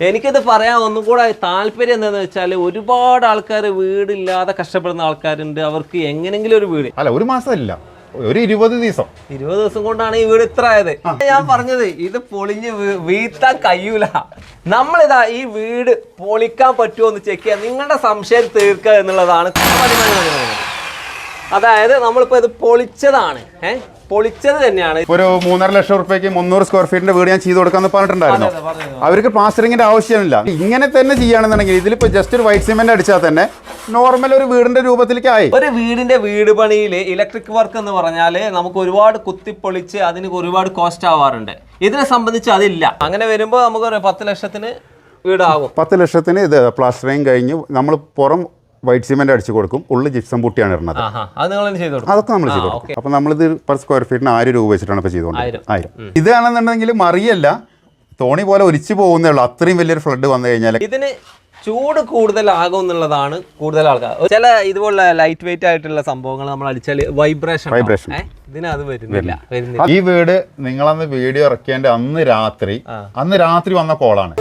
എനിക്കിത് പറയാൻ ഒന്നും കൂടെ താല്പര്യം എന്താണെന്ന് വെച്ചാൽ ഒരുപാട് ആൾക്കാർ വീടില്ലാതെ കഷ്ടപ്പെടുന്ന ആൾക്കാരുണ്ട്. അവർക്ക് എങ്ങനെങ്കിലും ഒരു വീട്. അല്ല ഒരു മാസമല്ല. ഒരു ഇരുപത് ദിവസം. ഇരുപത് ദിവസം കൊണ്ടാണ് ഈ വീട് ഇത്ര ആയത്. ഞാൻ പറഞ്ഞത് ഇത് പൊളിഞ്ഞ് വീഴ്ത്താൻ കഴിയൂല. നമ്മളിതാ ഈ വീട് പൊളിക്കാൻ പറ്റുമോ എന്ന് ചെക്ക് ചെയ്യാൻ നിങ്ങളുടെ സംശയം തീർക്കുക എന്നുള്ളതാണ്. അതായത് നമ്മളിപ്പോ ഇത് പൊളിച്ചതാണ്. ഏഹ് പൊളിച്ചത് തന്നെയാണ്. ഒരു മൂന്നര ലക്ഷം റുപ്യക്ക് മുന്നൂറ് സ്ക്വയർ ഫീറ്റിന്റെ വീട് ഞാൻ ചെയ്ത് കൊടുക്കാന്ന് പറഞ്ഞിട്ടുണ്ടായിരുന്നു അവർക്ക് പ്ലാസ്റ്ററിങ്ങിന്റെ ആവശ്യമില്ല. ഇങ്ങനെ തന്നെ ചെയ്യുകയാണെന്നുണ്ടെങ്കിൽ ഇതിലിപ്പോ ജസ്റ്റ് ഒരു വൈറ്റ് സിമെന്റ് അടിച്ചാൽ തന്നെ നോർമൽ ഒരു വീടിന്റെ രൂപത്തിലേക്ക് ആയി ഒരു വീടിന്റെ വീട് പണിയിൽ ഇലക്ട്രിക് വർക്ക് എന്ന് പറഞ്ഞാൽ നമുക്ക് ഒരുപാട് കുത്തിപ്പൊളിച്ച് അതിന് ഒരുപാട് കോസ്റ്റ് ആവാറുണ്ട്. ഇതിനെ സംബന്ധിച്ച് അതില്ല. അങ്ങനെ വരുമ്പോൾ നമുക്ക് ഒരു പത്ത് ലക്ഷത്തിന് വീടാകും. പത്ത് ലക്ഷത്തിന് ഇത് പ്ലാസ്റ്ററിങ് കഴിഞ്ഞു. നമ്മൾ പുറം വൈറ്റ് സിമെന്റ് അടിച്ചു കൊടുക്കും. ഉള്ളിൽ ജിപ്സം പുട്ടിയാണ് ഇടുന്നത്. അതൊക്കെ നമ്മൾ ചെയ്തു കൊടുക്കും. അപ്പൊ നമ്മളിത് പെർ സ്ക്വയർ ഫീറ്റിന് ആയിരം രൂപ വെച്ചിട്ടാണ് ഇപ്പൊ ചെയ്തുകൊണ്ട് ആയിരം. ഇതാണെന്നുണ്ടെങ്കിൽ മറിയല്ല തോണി പോലെ ഒലിച്ചു പോകുന്നേ ഉള്ളൂ. അത്രയും വലിയൊരു ഫ്ലഡ് വന്നു കഴിഞ്ഞാൽ ഇതിന് ചൂട് കൂടുതലാകും എന്നുള്ളതാണ് കൂടുതൽ ആൾക്കാർ. ചില ഇതുപോലെ ലൈറ്റ് വെയിറ്റ് ആയിട്ടുള്ള സംഭവങ്ങൾ നമ്മൾ അടിച്ചാൽ വൈബ്രേഷൻ വൈബ്രേഷൻ ഇതിന് അത് വരുന്നില്ല. വരുന്നില്ല. ഈ വീട് നിങ്ങളന്ന് വീഡിയോ ഇറക്കിയതിന്റെ അന്ന് രാത്രി അന്ന് രാത്രി വന്ന കോളാണ്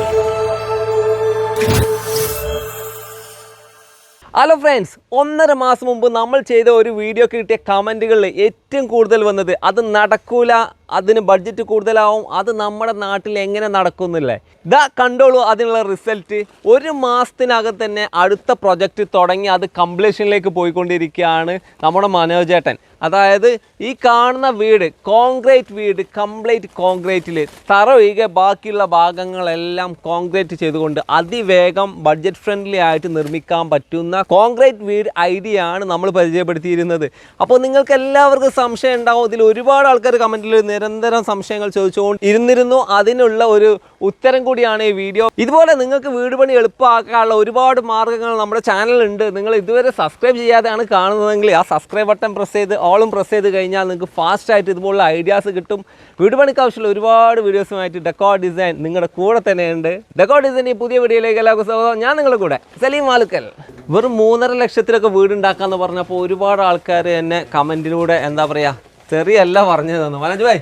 ഹലോ ഫ്രണ്ട്സ് ഒന്നര മാസം മുമ്പ് നമ്മൾ ചെയ്ത ഒരു വീഡിയോ കിട്ടിയ കമന്റുകളിൽ ഏറ്റവും കൂടുതൽ വന്നത് അത് നടക്കൂല അതിന് ബഡ്ജറ്റ് കൂടുതലാവും. അത് നമ്മുടെ നാട്ടിൽ എങ്ങനെ നടക്കുന്നില്ലേ? ഇതാ കണ്ടോളൂ അതിനുള്ള റിസൾട്ട് ഒരു മാസത്തിനകം തന്നെ അടുത്ത പ്രൊജക്റ്റ് തുടങ്ങി അത് കംപ്ലീഷനിലേക്ക് പോയിക്കൊണ്ടിരിക്കുകയാണ് നമ്മുടെ മനോജേട്ടൻ അതായത് ഈ കാണുന്ന വീട് കോൺക്രീറ്റ് വീട് കംപ്ലീറ്റ് കോൺക്രീറ്റിൽ തറ ഒഴികെ ബാക്കിയുള്ള ഭാഗങ്ങളെല്ലാം കോൺക്രീറ്റ് ചെയ്തുകൊണ്ട് അതിവേഗം ബഡ്ജറ്റ് ഫ്രണ്ട്ലി ആയിട്ട് നിർമ്മിക്കാൻ പറ്റുന്ന കോൺക്രീറ്റ് വീട് ഐഡിയ ആണ് നമ്മൾ പരിചയപ്പെടുത്തിയിരുന്നത്. അപ്പോൾ നിങ്ങൾക്ക് എല്ലാവർക്കും സംശയം ഉണ്ടാവും. ഇതിൽ ഒരുപാട് ആൾക്കാർ കമന്റിൽ നിരന്തരം സംശയങ്ങൾ ചോദിച്ചുകൊണ്ട് ഇരുന്നിരുന്നു. അതിനുള്ള ഒരു ഉത്തരം കൂടിയാണ് ഈ വീഡിയോ. ഇതുപോലെ നിങ്ങൾക്ക് വീട് പണി എളുപ്പമാക്കാനുള്ള ഒരുപാട് മാർഗങ്ങൾ നമ്മുടെ ചാനലുണ്ട് നിങ്ങൾ ഇതുവരെ സബ്സ്ക്രൈബ് ചെയ്യാതെയാണ് കാണുന്നതെങ്കിൽ ആ സബ്സ്ക്രൈബ് ബട്ടൺ പ്രസ് ചെയ്ത് ഓളും പ്രസ് ചെയ്ത് കഴിഞ്ഞാൽ നിങ്ങൾക്ക് ഫാസ്റ്റ് ആയിട്ട് ഇതുപോലുള്ള ഐഡിയാസ് കിട്ടും. വീട് പണിക്ക് ആവശ്യമുള്ള ഒരുപാട് വീഡിയോസുമായിട്ട് ഡെക്കോ ഡിസൈൻ നിങ്ങളുടെ കൂടെ തന്നെയുണ്ട്. ഡെക്കോ ഡിസൈൻ ഈ പുതിയ വീഡിയോയിലേക്ക് എല്ലാവർക്കും സ്വാഗതം. ഞാൻ നിങ്ങളുടെ കൂടെ സലീം മാലുക്കൽ. വെറും മൂന്നര ലക്ഷത്തിലൊക്കെ വീടുണ്ടാക്കാന്ന് പറഞ്ഞപ്പോൾ ഒരുപാട് ആൾക്കാർ എന്നെ കമന്റിലൂടെ എന്താ പറയുക ചെറിയല്ല പറഞ്ഞു തന്നു മനോജ് ഭായ്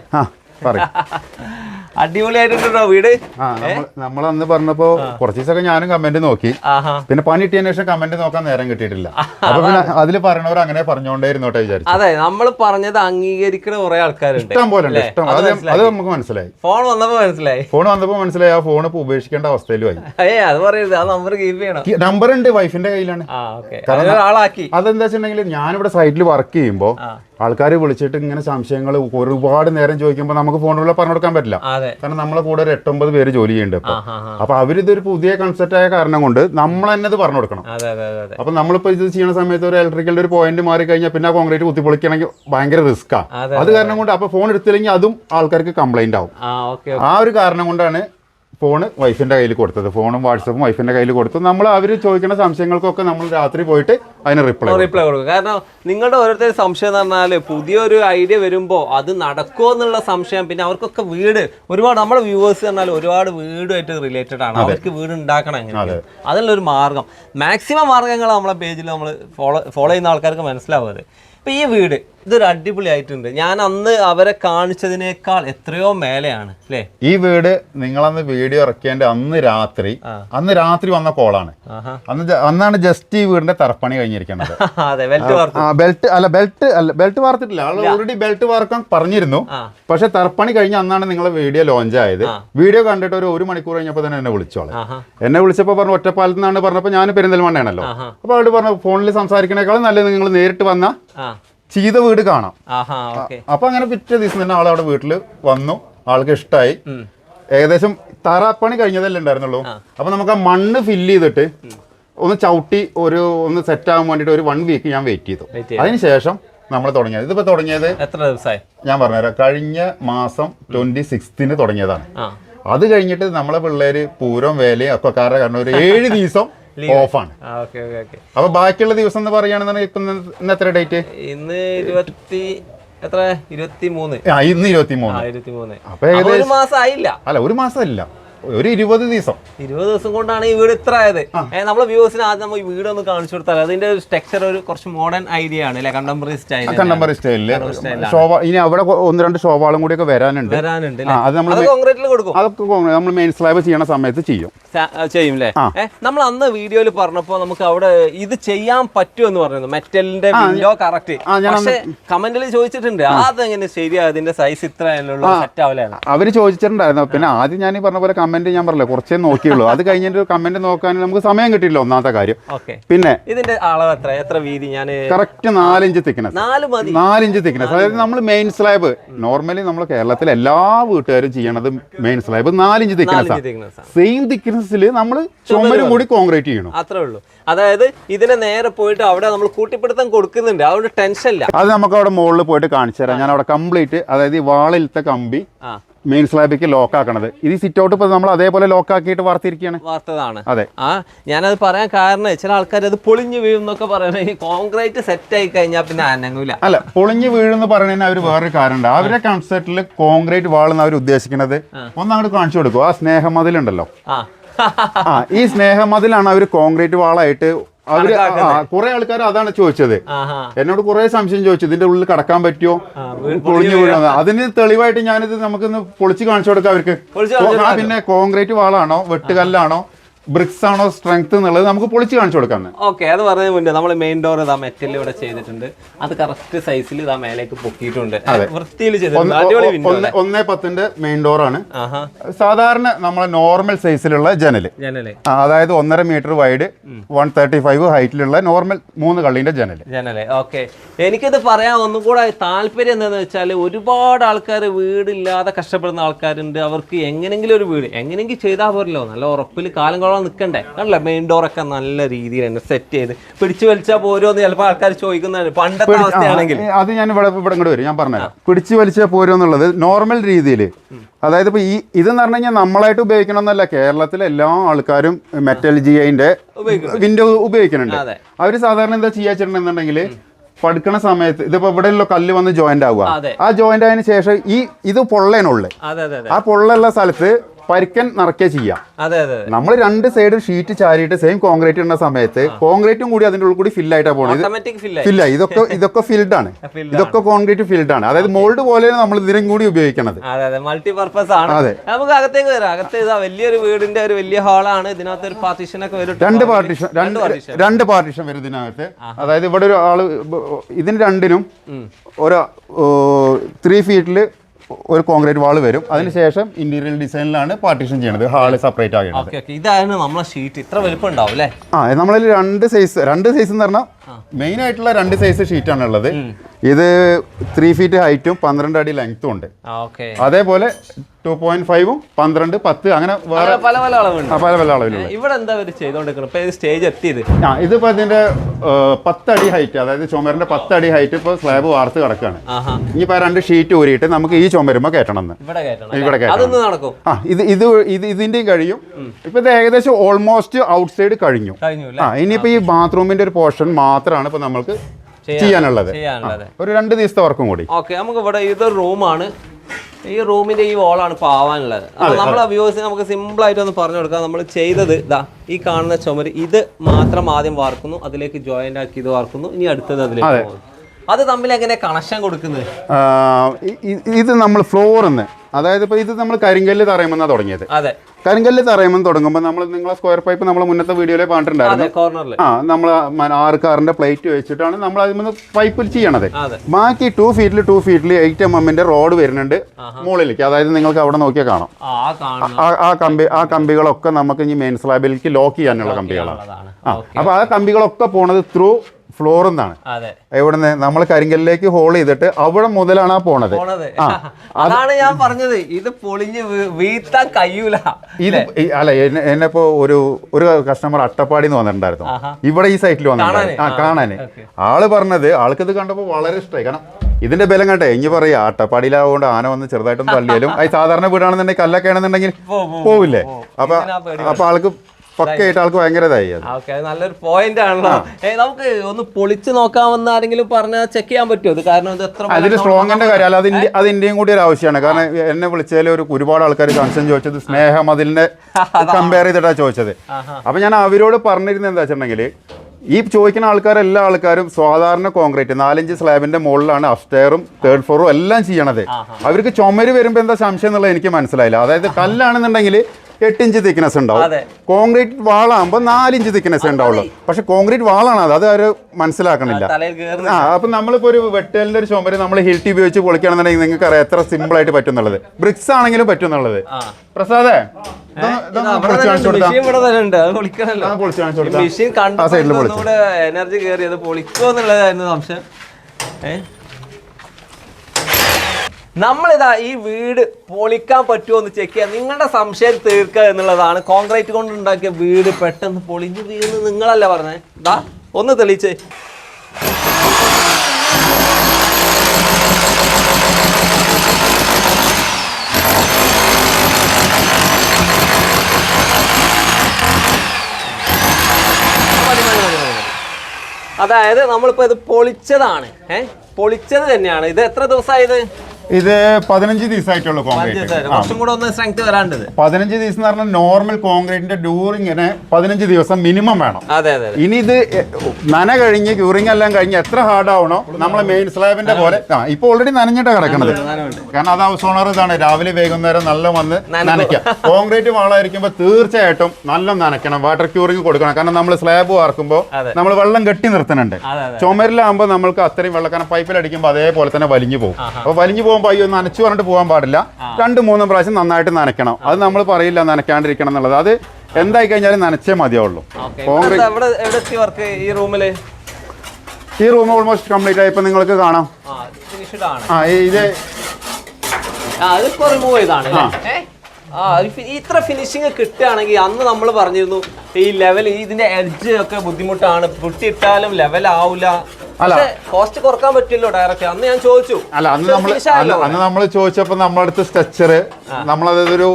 അടിപൊളിയായിട്ടുണ്ടോ വീട്? നമ്മൾ അന്ന് പറഞ്ഞപ്പോ കുറച്ച് ദിവസമൊക്കെ ഞാനും കമന്റ് നോക്കി. പിന്നെ പണി കിട്ടിയതിനു ശേഷം കമന്റ് നോക്കാൻ നേരം കിട്ടിയിട്ടില്ല. അപ്പൊ പിന്നെ അതിൽ പറയണവർ അങ്ങനെ പറഞ്ഞോണ്ടേരുന്നോട്ടെ വിചാരിച്ചു അതെ നമ്മൾ പറഞ്ഞത് അംഗീകരിക്കുന്ന കുറെ ആൾക്കാരുണ്ട്. ഇഷ്ടം പോലെ ഉണ്ട് ഇഷ്ടം. അത് അത് നമുക്ക് മനസ്സിലായി. ഫോൺ വന്നപ്പോ മനസ്സിലായി. ഫോൺ വന്നപ്പോ മനസ്സിലായി ആ ഫോൺ ഇപ്പൊ ഉപേക്ഷിക്കേണ്ട അവസ്ഥയിലുമായി ഏ അത് പറയരുത്. ആ നമ്പർ കീപ്പ് ചെയ്യണം. നമ്പർ ഉണ്ട് വൈഫിന്റെ കയ്യിലാണ്. അതെന്താ വെച്ചിട്ടുണ്ടെങ്കിൽ ഞാനിവിടെ സൈറ്റിൽ വർക്ക് ചെയ്യുമ്പോൾ. ആൾക്കാർ വിളിച്ചിട്ട് ഇങ്ങനെ സംശയങ്ങൾ ഒരുപാട് നേരം ചോദിക്കുമ്പോൾ നമുക്ക് ഫോണിലൂടെ പറഞ്ഞു കൊടുക്കാൻ പറ്റില്ല. കാരണം നമ്മളെ കൂടെ ഒരു എട്ടൊമ്പത് പേര് ജോലി ചെയ്യുന്നുണ്ട്. അപ്പൊ അവരിതൊരു പുതിയ കൺസെപ്റ്റ് ആയ കാരണം കൊണ്ട് നമ്മൾ തന്നെ ഇത് പറഞ്ഞു കൊടുക്കണം അപ്പൊ നമ്മളിപ്പോ ഇത് ചെയ്യുന്ന സമയത്ത് ഒരു ഇലക്ട്രിക്കലിന്റെ ഒരു പോയിന്റ് മാറി കഴിഞ്ഞാൽ പിന്നെ കോൺക്രീറ്റ് കുത്തിപ്പൊളിക്കണമെങ്കിൽ ഭയങ്കര റിസ്ക്കാണ് അതെ, അത് കാരണം കൊണ്ട് അപ്പൊ ഫോൺ എടുത്തില്ലെങ്കിൽ അതും ആൾക്കാർക്ക് കംപ്ലൈന്റ് ആവും. ആ ഒരു കാരണം കൊണ്ടാണ് ഫോണ് വൈഫിന്റെ കയ്യിൽ കൊടുത്തത്. ഫോണും വാട്സപ്പും വൈഫിന്റെ കയ്യിൽ കൊടുത്തു. നമ്മൾ അവർ ചോദിക്കുന്ന സംശയങ്ങൾക്കൊക്കെ നമ്മൾ രാത്രി പോയിട്ട് അതിന് റിപ്ലൈ റിപ്ലൈ കൊടുക്കും. കാരണം നിങ്ങളുടെ ഓരോരുത്തർ സംശയം എന്ന് പറഞ്ഞാൽ പുതിയൊരു ഐഡിയ വരുമ്പോൾ അത് നടക്കുമോ എന്നുള്ള സംശയം പിന്നെ അവർക്കൊക്കെ വീട് ഒരുപാട് നമ്മുടെ വ്യൂവേഴ്സ് പറഞ്ഞാൽ ഒരുപാട് വീടുമായിട്ട് റിലേറ്റഡ് ആണ്. അവർക്ക് വീട് ഉണ്ടാക്കണം എങ്ങനെ അതിനുള്ള ഒരു മാർഗം. മാക്സിമം മാർഗങ്ങൾ നമ്മളെ പേജിൽ നമ്മൾ ഫോളോ ഫോളോ ചെയ്യുന്ന ആൾക്കാർക്ക് മനസ്സിലാവുന്നത് ഇപ്പം ഈ വീട് ഇതൊരു അടിപൊളിയായിട്ടുണ്ട്. ഞാൻ അന്ന് അവരെ കാണിച്ചതിനേക്കാൾ എത്രയോ മേലെയാണ് അല്ലേ? ഈ വീട് നിങ്ങൾ അന്ന് വീഡിയോ ഇറക്കിയതിന്റെ അന്ന് രാത്രി അന്ന് രാത്രി വന്ന കോളാണ്. അന്ന് ജ- അന്നാണ് ജസ്റ്റ് ഈ വീടിന്റെ തറപ്പണി കഴിഞ്ഞിരിക്കുന്നത്. അതെ വെൽറ്റ് വാർത്ത. ആ ബെൽറ്റ് അല്ല ബെൽറ്റ് അല്ല ബെൽറ്റ് വാർത്തിട്ടില്ല. ആൾ ഓൾറെഡി ബെൽറ്റ് വാർക്കാൻ പറഞ്ഞിരുന്നു. ആ. പക്ഷെ തറപ്പണി കഴിഞ്ഞ അന്നാണ് നിങ്ങളെ വീഡിയോ ലോഞ്ച് ആയത്. വീഡിയോ കണ്ടിട്ട് ഒരു ഒരു മണിക്കൂർ കഴിഞ്ഞപ്പോൾ തന്നെ എന്നെ വിളിച്ചോളെ. ആഹാ. എന്നെ വിളിച്ചപ്പോൾ പറഞ്ഞു ഒറ്റപ്പാലത്ത് നിന്നാണ്? പറഞ്ഞപ്പോൾ ഞാൻ പെരിന്തൽമണ്ണയാണല്ലോ. ആഹാ. അപ്പോൾ പറഞ്ഞു ഫോണിൽ സംസാരിക്കണേക്കാളും നല്ലത് നിങ്ങൾ നേരിട്ട് വന്ന. ആ. ചെയ്ത വീട് കാണാം. അപ്പൊ അങ്ങനെ പിറ്റേ ദിവസം തന്നെ ആൾ അവിടെ വീട്ടിൽ വന്നു. ആൾക്ക് ഇഷ്ടമായി. ഏകദേശം തറപ്പണി കഴിഞ്ഞതല്ലേ ഉണ്ടായിരുന്നുള്ളൂ. അപ്പൊ നമുക്ക് ആ മണ്ണ് ഫില്ല് ചെയ്തിട്ട് ഒന്ന് ചവിട്ടി ഒരു ഒന്ന് സെറ്റ് ആകാൻ വേണ്ടിയിട്ട് ഒരു വൺ വീക്ക് ഞാൻ വെയിറ്റ് ചെയ്തു. അതിനുശേഷം നമ്മൾ തുടങ്ങിയത്. ഇതിപ്പോ തുടങ്ങിയത് എത്ര ദിവസമായി ഞാൻ പറഞ്ഞുതരാം. കഴിഞ്ഞ മാസം ട്വന്റി സിക്സ്തിന് തുടങ്ങിയതാണ്. അത് കഴിഞ്ഞിട്ട് നമ്മളെ പിള്ളേര് പൂരം വേലയും ഒക്കെ കാരണം ഒരു ഏഴ് ദിവസം ഓഫാണ് അപ്പൊ ബാക്കിയുള്ള ദിവസം എന്ന് പറയുകയാണെന്നുണ്ടെങ്കിൽ ഇപ്പൊ ഇന്ന് ഇന്ന് എത്ര ഡേറ്റ് ഇന്ന് ഇരുപത്തി എത്ര? ഇരുപത്തി മൂന്ന് ഇന്ന് ഇരുപത്തി മൂന്ന് ഇരുപത്തി മൂന്ന് അപ്പൊ ഒരു മാസം ആയില്ല. അല്ല ഒരു മാസമല്ല ഒരു ഇരുപത് ദിവസം. ഇരുപത് ദിവസം കൊണ്ടാണ് ഈ വീട് ഇത്ര ആയത്. നമ്മളെ വ്യൂവേഴ്സിന് ആദ്യം നമ്മൾ ഈ വീട് ഒന്ന് കാണിച്ചു കൊടുത്താൽ അതിന്റെ ഒരു സ്ട്രക്ചർ ഒരു കുറച്ച് മോഡേൺ ഐഡിയ ആണ് അല്ലെ? കണ്ടംപററി സ്റ്റൈൽ കണ്ടംപററി സ്റ്റൈലിൽ ഷോവ ഇനി അവിടെ ഒന്ന് രണ്ട് ഷോവാളും കൂടിയൊക്കെ വരാനുണ്ട്. വരാനുണ്ട് അത് നമ്മൾ കോൺക്രീറ്റിൽ കൊടുക്കും. അതൊക്കെ നമ്മൾ മെയിൻ സ്ലാബ് ചെയ്യണ സമയത്ത് ചെയ്യും. ചെയ്യും അല്ലേ നമ്മൾ അന്ന് വീഡിയോയിൽ പറഞ്ഞപ്പോ നമുക്ക് അവിടെ ഇത് ചെയ്യാൻ പറ്റും എന്ന് പറഞ്ഞു മെറ്റലിന്റെ വിൻഡോ കറക്റ്റ് പക്ഷേ കമന്റിൽ ചോദിച്ചിട്ടുണ്ട്. അതെങ്ങനെ ശരിയാ? ഇതിന്റെ സൈസ് ഇത്ര സെറ്റ് ആവില്ല അവർ ചോദിച്ചിട്ടുണ്ടായിരുന്നു. പിന്നെ ആദ്യം ഞാൻ ഈ പറഞ്ഞ പോലെ കമന്റ് ഞാൻ പറഞ്ഞില്ല കുറച്ചേ നോക്കിയുള്ളൂ. അത് കഴിഞ്ഞിട്ട് കമന്റ് നോക്കാൻ നമുക്ക് സമയം കിട്ടില്ല ഒന്നാമത്തെ കാര്യം. പിന്നെ ഇതിന്റെ അളവ് എത്ര? എത്ര വീതി? ഞാൻ കറക്റ്റ് നാലിഞ്ച് തിക്നസ് നാലിഞ്ച് തിക്നസ് അതായത് നമ്മൾ മെയിൻ സ്ലാബ് നോർമലി നമ്മൾ കേരളത്തിലെ എല്ലാ വീട്ടുകാരും ചെയ്യണത് മെയിൻ സ്ലാബ് നാലിഞ്ച് തിക്നസ് സെയിം തിക്നസിൽ നമ്മൾ ചുമരും കൂടി കോൺക്രീറ്റ് ചെയ്യണം. അത്രേ ഉള്ളൂ. അതായത് ഇതിനെ നേരെ പോയിട്ട് അവിടെ നമ്മൾ കൂട്ടിപ്പിടുത്തം കൊടുക്കുന്നുണ്ട്. അതുകൊണ്ട് ടെൻഷൻ ഇല്ല. അത് നമുക്ക് അവിടെ മുകളിൽ പോയിട്ട് കാണിച്ചു തരാം. ഞാൻ അവിടെ കംപ്ലീറ്റ് അതായത് വാളിലത്തെ കമ്പി മെയിൻ സ്ലാബിലേക്ക് ലോക്ക് ആക്കണത്. ഇത് സിറ്റ് ഔട്ട് ഇപ്പോൾ നമ്മൾ അതേപോലെ ലോക്ക് ആക്കിയിട്ട് വാർത്തിരിക്കുകയാണ്. വാർത്തതാണ്. അതെ. ആ ഞാനത് പറയാൻ കാരണം ചില ആൾക്കാർ അത് പൊളിഞ്ഞു വീഴും എന്നൊക്കെ പറയുന്നത് ഈ കോൺക്രീറ്റ് സെറ്റ് ആയി കഴിഞ്ഞാൽ പിന്നെ അനങ്ങൂല. അല്ല പൊളിഞ്ഞു വീഴുന്ന പറയുന്നതിന് അവർ വേറൊരു കാര്യമുണ്ട് അവരുടെ കൺസെപ്റ്റിൽ കോൺക്രീറ്റ് വാൾ എന്ന് അവർ ഉദ്ദേശിക്കുന്നത് ഒന്ന് അങ്ങോട്ട് കാണിച്ചു കൊടുക്കും. ആ സ്നേഹമതിലുണ്ടല്ലോ. ആ. ഈ സ്നേഹമതിലാണ് അവർ കോൺക്രീറ്റ് വാളായിട്ട് അവർ കുറെ ആൾക്കാർ അതാണ് ചോദിച്ചത്. എന്നോട് കുറെ സംശയം ചോദിച്ചു. ഇതിന്റെ ഉള്ളിൽ കടക്കാൻ പറ്റുമോ പൊളിഞ്ഞു വീഴുന്നത് അതിന് തെളിവായിട്ട് ഞാനിത് നമുക്കൊന്ന് പൊളിച്ച് കാണിച്ചു കൊടുക്കാം അവർക്ക്. പിന്നെ കോൺക്രീറ്റ് വാളാണോ? വെട്ടുകല്ലാണോ? ബ്രിക്സ് ആണോ സ്ട്രെങ്ത് എന്നുള്ളത് നമുക്ക് പൊളിച്ച് കാണിച്ചു കൊടുക്കാം ഓക്കെ അത് പറഞ്ഞ മുന്നേ നമ്മൾ മെയിൻ ഡോർ ഇതാ മെറ്റൽ ഇവിടെ ചെയ്തിട്ടുണ്ട്. അത് കറക്റ്റ് സൈസിൽ ഇതാ മേലേക്ക് പൊക്കിയിട്ടുണ്ട്. വൃത്തിയിൽ ചെയ്തിട്ടുണ്ട്. ഒന്ന് പത്തിന്റെ മെയിൻ ഡോർ ആണ്. സാധാരണ നമ്മളെ നോർമൽ സൈസിലുള്ള ജനൽ അതായത് ഒന്നര metre wide one thirty five ഹൈറ്റിലുള്ള normal മൂന്ന് കള്ളിന്റെ ജനൽ ജനൽ. ഓക്കെ. എനിക്കിത് പറയാൻ ഒന്നും കൂടെ താല്പര്യം എന്താണെന്ന് വെച്ചാൽ ഒരുപാട് ആൾക്കാർ വീടില്ലാതെ കഷ്ടപ്പെടുന്ന ആൾക്കാരുണ്ട്. അവർക്ക് എങ്ങനെങ്കിലും ഒരു വീട്. എങ്ങനെയെങ്കിലും ചെയ്താൽ പോരല്ലോ. നല്ല ഉറപ്പിൽ കാലം കൊള്ളാൻ നിൽക്കണ്ടേ അല്ല മെയിൻ ഡോറൊക്കെ നല്ല രീതിയിൽ തന്നെ സെറ്റ് ചെയ്ത് പിടിച്ചു വലിച്ചാൽ പോരോന്ന് ചിലപ്പോൾ ആൾക്കാർ ചോദിക്കുന്നതാണ്. പണ്ടത്തെ അവസ്ഥയാണെങ്കിൽ. അത് ഞാൻ ഇവിടെ ഇവിടെ ഇങ്ങോട്ട് വരും. ഞാൻ പറഞ്ഞുതരാം. പിടിച്ചു വലിച്ചാൽ പോരോന്നുള്ളത് നോർമൽ രീതിയിൽ. അതായത് ഇപ്പോൾ ഈ ഇതെന്ന് പറഞ്ഞു കഴിഞ്ഞാൽ നമ്മളായിട്ട് ഉപയോഗിക്കണമെന്നല്ല കേരളത്തിലെ എല്ലാ ആൾക്കാരും മെറ്റൽ ജി ഐന്റെ വിൻഡോ ഉപയോഗിക്കുന്നുണ്ട്. അവർ സാധാരണ എന്താ ചെയ്യാ വെച്ചിട്ടുണ്ടെന്നുണ്ടെങ്കിൽ പടുക്കണ സമയത്ത് ഇതിപ്പോ ഇവിടെയുള്ള കല്ല് വന്ന് ജോയിന്റ് ആവുക. ആ ജോയിന്റ് ആയതിനു ശേഷം ഈ ഇത് പൊള്ളേനുള്ളു. ആ പൊള്ളുള്ള സ്ഥലത്ത് പരിക്കൻ നിറയ്ക്കുക ചെയ്യാം. അതെ അതെ നമ്മൾ രണ്ട് സൈഡ് ഷീറ്റ് ചാരിയിട്ട് സെയിം കോൺക്രീറ്റ് ഇടുന്ന സമയത്ത് കോൺക്രീറ്റും കൂടി അതിന്റെ ഉള്ളിൽ കൂടി ഫിൽ ആയിട്ടാ പോണത്. ഇത് ഓട്ടോമാറ്റിക് ഫില്ലായി ഫില്ല ഇതൊക്കെ ഇതൊക്കെ ഫിൽഡ് ആണ്. ഇതൊക്കെ കോൺക്രീറ്റ് ഫിൽഡ് ആണ്. അതായത് മോൾഡ് പോലെ നമ്മൾ ഇതിനും കൂടി ഉപയോഗിക്കണത്. അതെ അതെ. മൾട്ടി പർപ്പസ് ആണ്. അതെ. നമുക്ക് അകത്തേക്ക് വരാം. അകത്ത് ഇതാ വലിയൊരു വീടിന്റെ ഒരു വലിയ ഹാളാണ് ഇതിനകത്ത് ഒരു പാർട്ടീഷൻ ഒക്കെ വരും. രണ്ട് പാർട്ടീഷൻ രണ്ട് രണ്ട് പാർട്ടീഷൻ വരും ഇതിനകത്ത്. അതായത് ഇവിടെ ഒരു ആൾ ഇതിന് രണ്ടിനും ഒരു ത്രീ ഫീറ്റിൽ ഒരു കോൺക്രീറ്റ് വാൾ വരും. അതിനുശേഷം ഇന്റീരിയൽ ഡിസൈനിലാണ് പാർട്ടീഷൻ ചെയ്യുന്നത് ഹാൾ സെപ്പറേറ്റ് ആകുന്നത് ഇതാണ് നമ്മളെ ഷീറ്റ്. ഇത്ര വലുപ്പം ഉണ്ടാവും അല്ലേ? ആ നമ്മളിൽ രണ്ട് സൈസ് രണ്ട് സൈസ് എന്ന് പറഞ്ഞാൽ മെയിൻ ആയിട്ടുള്ള രണ്ട് സൈസ് ഷീറ്റ് ആണ് ഉള്ളത്. ഇത് ത്രീ ഫീറ്റ് ഹൈറ്റും പന്ത്രണ്ട് അടി ലെങ്ത്തും ഉണ്ട്. അതേപോലെ ടു പോയിന്റ് ഫൈവും പന്ത്രണ്ട് പത്ത് അങ്ങനെ വേറെ പല പല അളവിലുള്ള ഇവിടെ എന്താ ചെയ്തോണ്ടിരിക്കുന്നത് ഇപ്പൊ സ്റ്റേജ് എത്തിയത്. ആ ഇതിപ്പോ ഇതിന്റെ പത്തടി ഹൈറ്റ് അതായത് ചുമരിന്റെ പത്തടി ഹൈറ്റ് ഇപ്പൊ സ്ലാബ് വാർത്ത് കിടക്കുകയാണ് ഇനി ഇനിയിപ്പോ രണ്ട് ഷീറ്റ് ഊരിയിട്ട് നമുക്ക് ഈ ചുമരുമ്പോ കയറ്റണം ഇവിടെ കയറ്റണം ആ ഇത് ഇത് ഇത് ഇതിന്റെയും കഴിയും. ഇപ്പൊ ഇത് ഏകദേശം ഓൾമോസ്റ്റ് ഔട്ട് സൈഡ് കഴിഞ്ഞു ആ ഇനിയിപ്പോ ഈ ബാത്റൂമിന്റെ ഒരു പോർഷൻ മാത്രമാണ് ഇപ്പൊ നമ്മൾക്ക് ചെയ്യാനുള്ളത്. ഒരു രണ്ട് ദിവസത്തെ വർക്കും കൂടി. ഓക്കെ നമുക്ക് ഇവിടെ ഇതൊരു റൂമാണ്. ഈ റൂമിന്റെ ഈ വോളാണ് ഇപ്പോൾ ആവാനുള്ളത്. അപ്പോൾ നമ്മളെ വ്യൂവേഴ്സിന് നമുക്ക് സിമ്പിൾ ആയിട്ട് ഒന്ന് പറഞ്ഞു കൊടുക്കാം. നമ്മൾ ചെയ്തത് ഇതാ ഈ കാണുന്ന ചുമര്. ഇത് മാത്രം ആദ്യം വാർക്കുന്നു. അതിലേക്ക് ജോയിന്റ് ആക്കി ഇത് വാർക്കുന്നു. ഇനി അടുത്തത് അതിലേക്ക് പോകുന്നു. അത് തമ്മിൽ എങ്ങനെ കണക്ഷൻ കൊടുക്കുന്നത്? ഇത് നമ്മൾ ഫ്ലോർ എന്ന് അതായത് ഇപ്പൊ ഇത് നമ്മൾ കരിങ്കല്ല് തറയുമെന്നാണ് തുടങ്ങിയത്. അതെ. കരിങ്കല്ല് തറയുമെന്ന് തുടങ്ങുമ്പോൾ നമ്മൾ നിങ്ങളെ സ്ക്വയർ പൈപ്പ് നമ്മൾ മുന്നത്തെ വീഡിയോയിൽ പറഞ്ഞിട്ടുണ്ടായിരുന്നു. ആ നമ്മൾ ആറ് കാറിന്റെ പ്ലേറ്റ് വെച്ചിട്ടാണ് നമ്മൾ അതിൽ പൈപ്പിൽ ചെയ്യണത്. ബാക്കി ടു ഫീറ്റിൽ ടു ഫീറ്റിൽ എയ്റ്റ് എം എമ്മിന്റെ റോഡ് വരുന്നുണ്ട് മുകളിലേക്ക്. അതായത് നിങ്ങൾക്ക് അവിടെ നോക്കിയാൽ കാണാം. ആ കമ്പി ആ കമ്പികളൊക്കെ നമുക്ക് ഇനി മെയിൻ സ്ലാബിലേക്ക് ലോക്ക് ചെയ്യാനുള്ള കമ്പികളാണ്. ആ അപ്പൊ ആ കമ്പികളൊക്കെ പോണത് ത്രൂ ഫ്ലോറിൽ നിന്നാണ് അതെ. എവിടുന്ന് നമ്മൾ കരിങ്കല്ലിലേക്ക് ഹോൾ ചെയ്തിട്ട് അവിടെ മുതലാണ് ആ പോണത്. അതാണ് ഞാൻ പറഞ്ഞത്. ഇത് പൊളിഞ്ഞ് വീഴ്ത്താൻ കഴിയൂല. ഇത് അല്ല? എന്നെ ഇപ്പോ ഒരു ഒരു കസ്റ്റമർ അട്ടപ്പാടി എന്ന് വന്നിട്ടുണ്ടായിരുന്നു. ഇവിടെ ഈ സൈറ്റിൽ വന്നിട്ടുണ്ടായിരുന്നു. ആ കാണാന്? ആൾ പറഞ്ഞത് ആൾക്ക് ഇത് കണ്ടപ്പോൾ വളരെ ഇഷ്ടമായി കാരണം ഇതിന്റെ ബലം കണ്ടേ ഇനി പറയാ അട്ടപ്പാടിയിലാവുകൊണ്ട് ആന വന്ന് ചെറുതായിട്ടൊന്ന് തള്ളിയാലും അത് സാധാരണ വീടാണെന്നുണ്ടെങ്കിൽ കല്ലൊക്കെ ആണെന്നുണ്ടെങ്കിൽ പോവില്ലേ? അപ്പൊ അപ്പൊ ആൾക്ക് പക്കയായിട്ട് ആൾക്ക് ഭയങ്കര ഓക്കെ നല്ലൊരു പോയിന്റ് ആണല്ലോ. നമുക്ക് ഒന്ന് പൊളിച്ച് നോക്കാമെന്ന് ആരെങ്കിലും പറഞ്ഞാൽ ചെക്ക് ചെയ്യാൻ പറ്റുമോ? ഇത് കാരണം ഇത് എത്ര അതിൽ സ്ട്രോങ്ങിന്റെ കാര്യം അല്ല അതിന്റെ അത് ഇന്ത്യയും കൂടി ഒരു ആവശ്യമാണ്. കാരണം എന്നെ വിളിച്ചതിൽ ഒരു ഒരുപാട് ആൾക്കാർ കൺസേൺ ചോദിച്ചത് സ്നേഹം അതിന്റെ കമ്പയർ ചെയ്തിട്ടാണ് ചോദിച്ചത്. അപ്പൊ ഞാൻ അവരോട് പറഞ്ഞിരുന്നത് എന്താ വെച്ചിട്ടുണ്ടെങ്കിൽ ഈ ചോദിക്കുന്ന ആൾക്കാർ എല്ലാ ആൾക്കാരും സാധാരണ കോൺക്രീറ്റ് നാലഞ്ച് സ്ലാബിന്റെ മുകളിലാണ് അപ്സ്റ്റെയറും തേർഡ് ഫ്ലോറും എല്ലാം ചെയ്യണത്. അവർക്ക് ചുമര് വരുമ്പോൾ എന്താ സംശയം എന്നുള്ളത് എനിക്ക് മനസ്സിലായില്ല. അതായത് കല്ലാണെന്നുണ്ടെങ്കിൽ എട്ട് ഇഞ്ച് തിക്നെസ് ഉണ്ടാവും. കോൺക്രീറ്റ് വാളാകുമ്പോൾ നാലിഞ്ച് തിക്നെസ് ഉണ്ടാവുള്ളൂ. പക്ഷെ കോൺക്രീറ്റ് വാളാണ് അത്. അത് അവർ മനസ്സിലാക്കണില്ല. ആ അപ്പൊ നമ്മളിപ്പോ ഒരു വെട്ടലിന്റെ ഒരു ചുമര് നമ്മൾ ഹിൽട്ടി ഉപയോഗിച്ച് പൊളിക്കുകയാണെന്നുണ്ടെങ്കിൽ നിങ്ങൾക്ക് അറിയാം എത്ര സിമ്പിൾ ആയിട്ട് പറ്റും എന്നുള്ളത് ബ്രിക്സ് ആണെങ്കിലും പറ്റും എന്നുള്ളത് പ്രസാദേ എനർജി കയറിയത് പൊളിക്കോ എന്നുള്ളതായിരുന്നു സംശയം. നമ്മളിതാ ഈ വീട് പൊളിക്കാൻ പറ്റുമോ എന്ന് ചെക്ക് ചെയ്യാം. നിങ്ങളുടെ സംശയം തീർക്കുക എന്നുള്ളതാണ്. കോൺക്രീറ്റ് കൊണ്ട് ഉണ്ടാക്കിയ വീട് പെട്ടെന്ന് പൊളിഞ്ഞു വീഴുന്നു നിങ്ങളല്ല പറഞ്ഞേ? ദാ ഒന്ന് തെളിയിച്ചേ. അതായത് നമ്മളിപ്പോ ഇത് പൊളിച്ചതാണ്. ഏഹ് പൊളിച്ചത് തന്നെയാണ്. ഇത് എത്ര ദിവസമായത് ഇത് പതിനഞ്ച് ദിവസമായിട്ടുള്ള കോൺക്രീറ്റ് പതിനഞ്ച് ദിവസം എന്ന് പറഞ്ഞാൽ നോർമൽ കോൺക്രീറ്റിന്റെ ഡ്യൂറിങ്ങിന് പതിനഞ്ച് ദിവസം മിനിമം വേണം. ഇനി ഇത് നന കഴിഞ്ഞ് ക്യൂറിങ് എല്ലാം കഴിഞ്ഞ് എത്ര ഹാർഡ് ആവണോ നമ്മളെ മെയിൻ സ്ലാബിന്റെ പോലെ ഇപ്പൊ ഓൾറെഡി നനഞ്ഞിട്ടാണ് കിടക്കണത്. കാരണം അത് ഹൗസ് ഓണർ ഇതാണ് രാവിലെ വൈകുന്നേരം നല്ല വന്ന് നനയ്ക്കാം. കോൺക്രീറ്റ് വാളായിരിക്കുമ്പോൾ തീർച്ചയായിട്ടും നല്ല നനയ്ക്കണം വാട്ടർ ക്യൂറിങ് കൊടുക്കണം. കാരണം നമ്മൾ സ്ലാബ് വാർക്കുമ്പോൾ നമ്മൾ വെള്ളം കെട്ടി നിർത്തുന്നുണ്ട് ചുമരിലാകുമ്പോൾ നമ്മൾക്ക് അത്രയും വെള്ളം കാരണം പൈപ്പിൽ അടിക്കുമ്പോൾ അതേപോലെ തന്നെ വലിഞ്ഞു പോകും. അപ്പോൾ വലിഞ്ഞു പോകുമ്പോൾ അയ്യോ നനച്ചു പറഞ്ഞിട്ട് പോകാൻ പാടില്ല. രണ്ട് മൂന്നും പ്രാവശ്യം നന്നായിട്ട് നനയ്ക്കണം. അത് നമ്മൾ പറയില്ല നനയ്ക്കാണ്ടിരിക്കണം എന്നുള്ളത്. അത് എന്തായി കഴിഞ്ഞാലും നനച്ചേ മതിയാവുള്ളൂ. ഓക്കെ. ഇവിടെ എവിടെ എവിടെ എത്തി വർക്ക് ഈ റൂമിൽ ഈ റൂം ഓൾമോസ്റ്റ് കംപ്ലീറ്റ് ആയി. ഇപ്പൊ നിങ്ങൾക്ക് കാണാം. ആ ഫിനിഷ്ഡ് ആണ്. ആ ഈ- ഇത് ആ അതിപ്പോ റിമൂവ് ചെയ്താണ്? ആ ഇത്ര ഫിനിഷിങ് കിട്ടുകയാണെങ്കിൽ അന്ന് നമ്മൾ പറഞ്ഞിരുന്നു ഈ ലെവൽ ഇതിന്റെ എഡ്ജ് ഒക്കെ ബുദ്ധിമുട്ടാണ്. പൊട്ടിയിട്ടാലും ലെവൽ ആവില്ല അല്ല. കോസ്റ്റ് കുറയ്ക്കാൻ പറ്റില്ലോ ഡയറക്റ്റ് അന്ന് ഞാൻ ചോദിച്ചു. അല്ല അന്ന് നമ്മൾ അന്ന് നമ്മൾ ചോദിച്ചപ്പോൾ നമ്മളടുത്ത് സ്ട്രക്ചർ നമ്മളതൊരു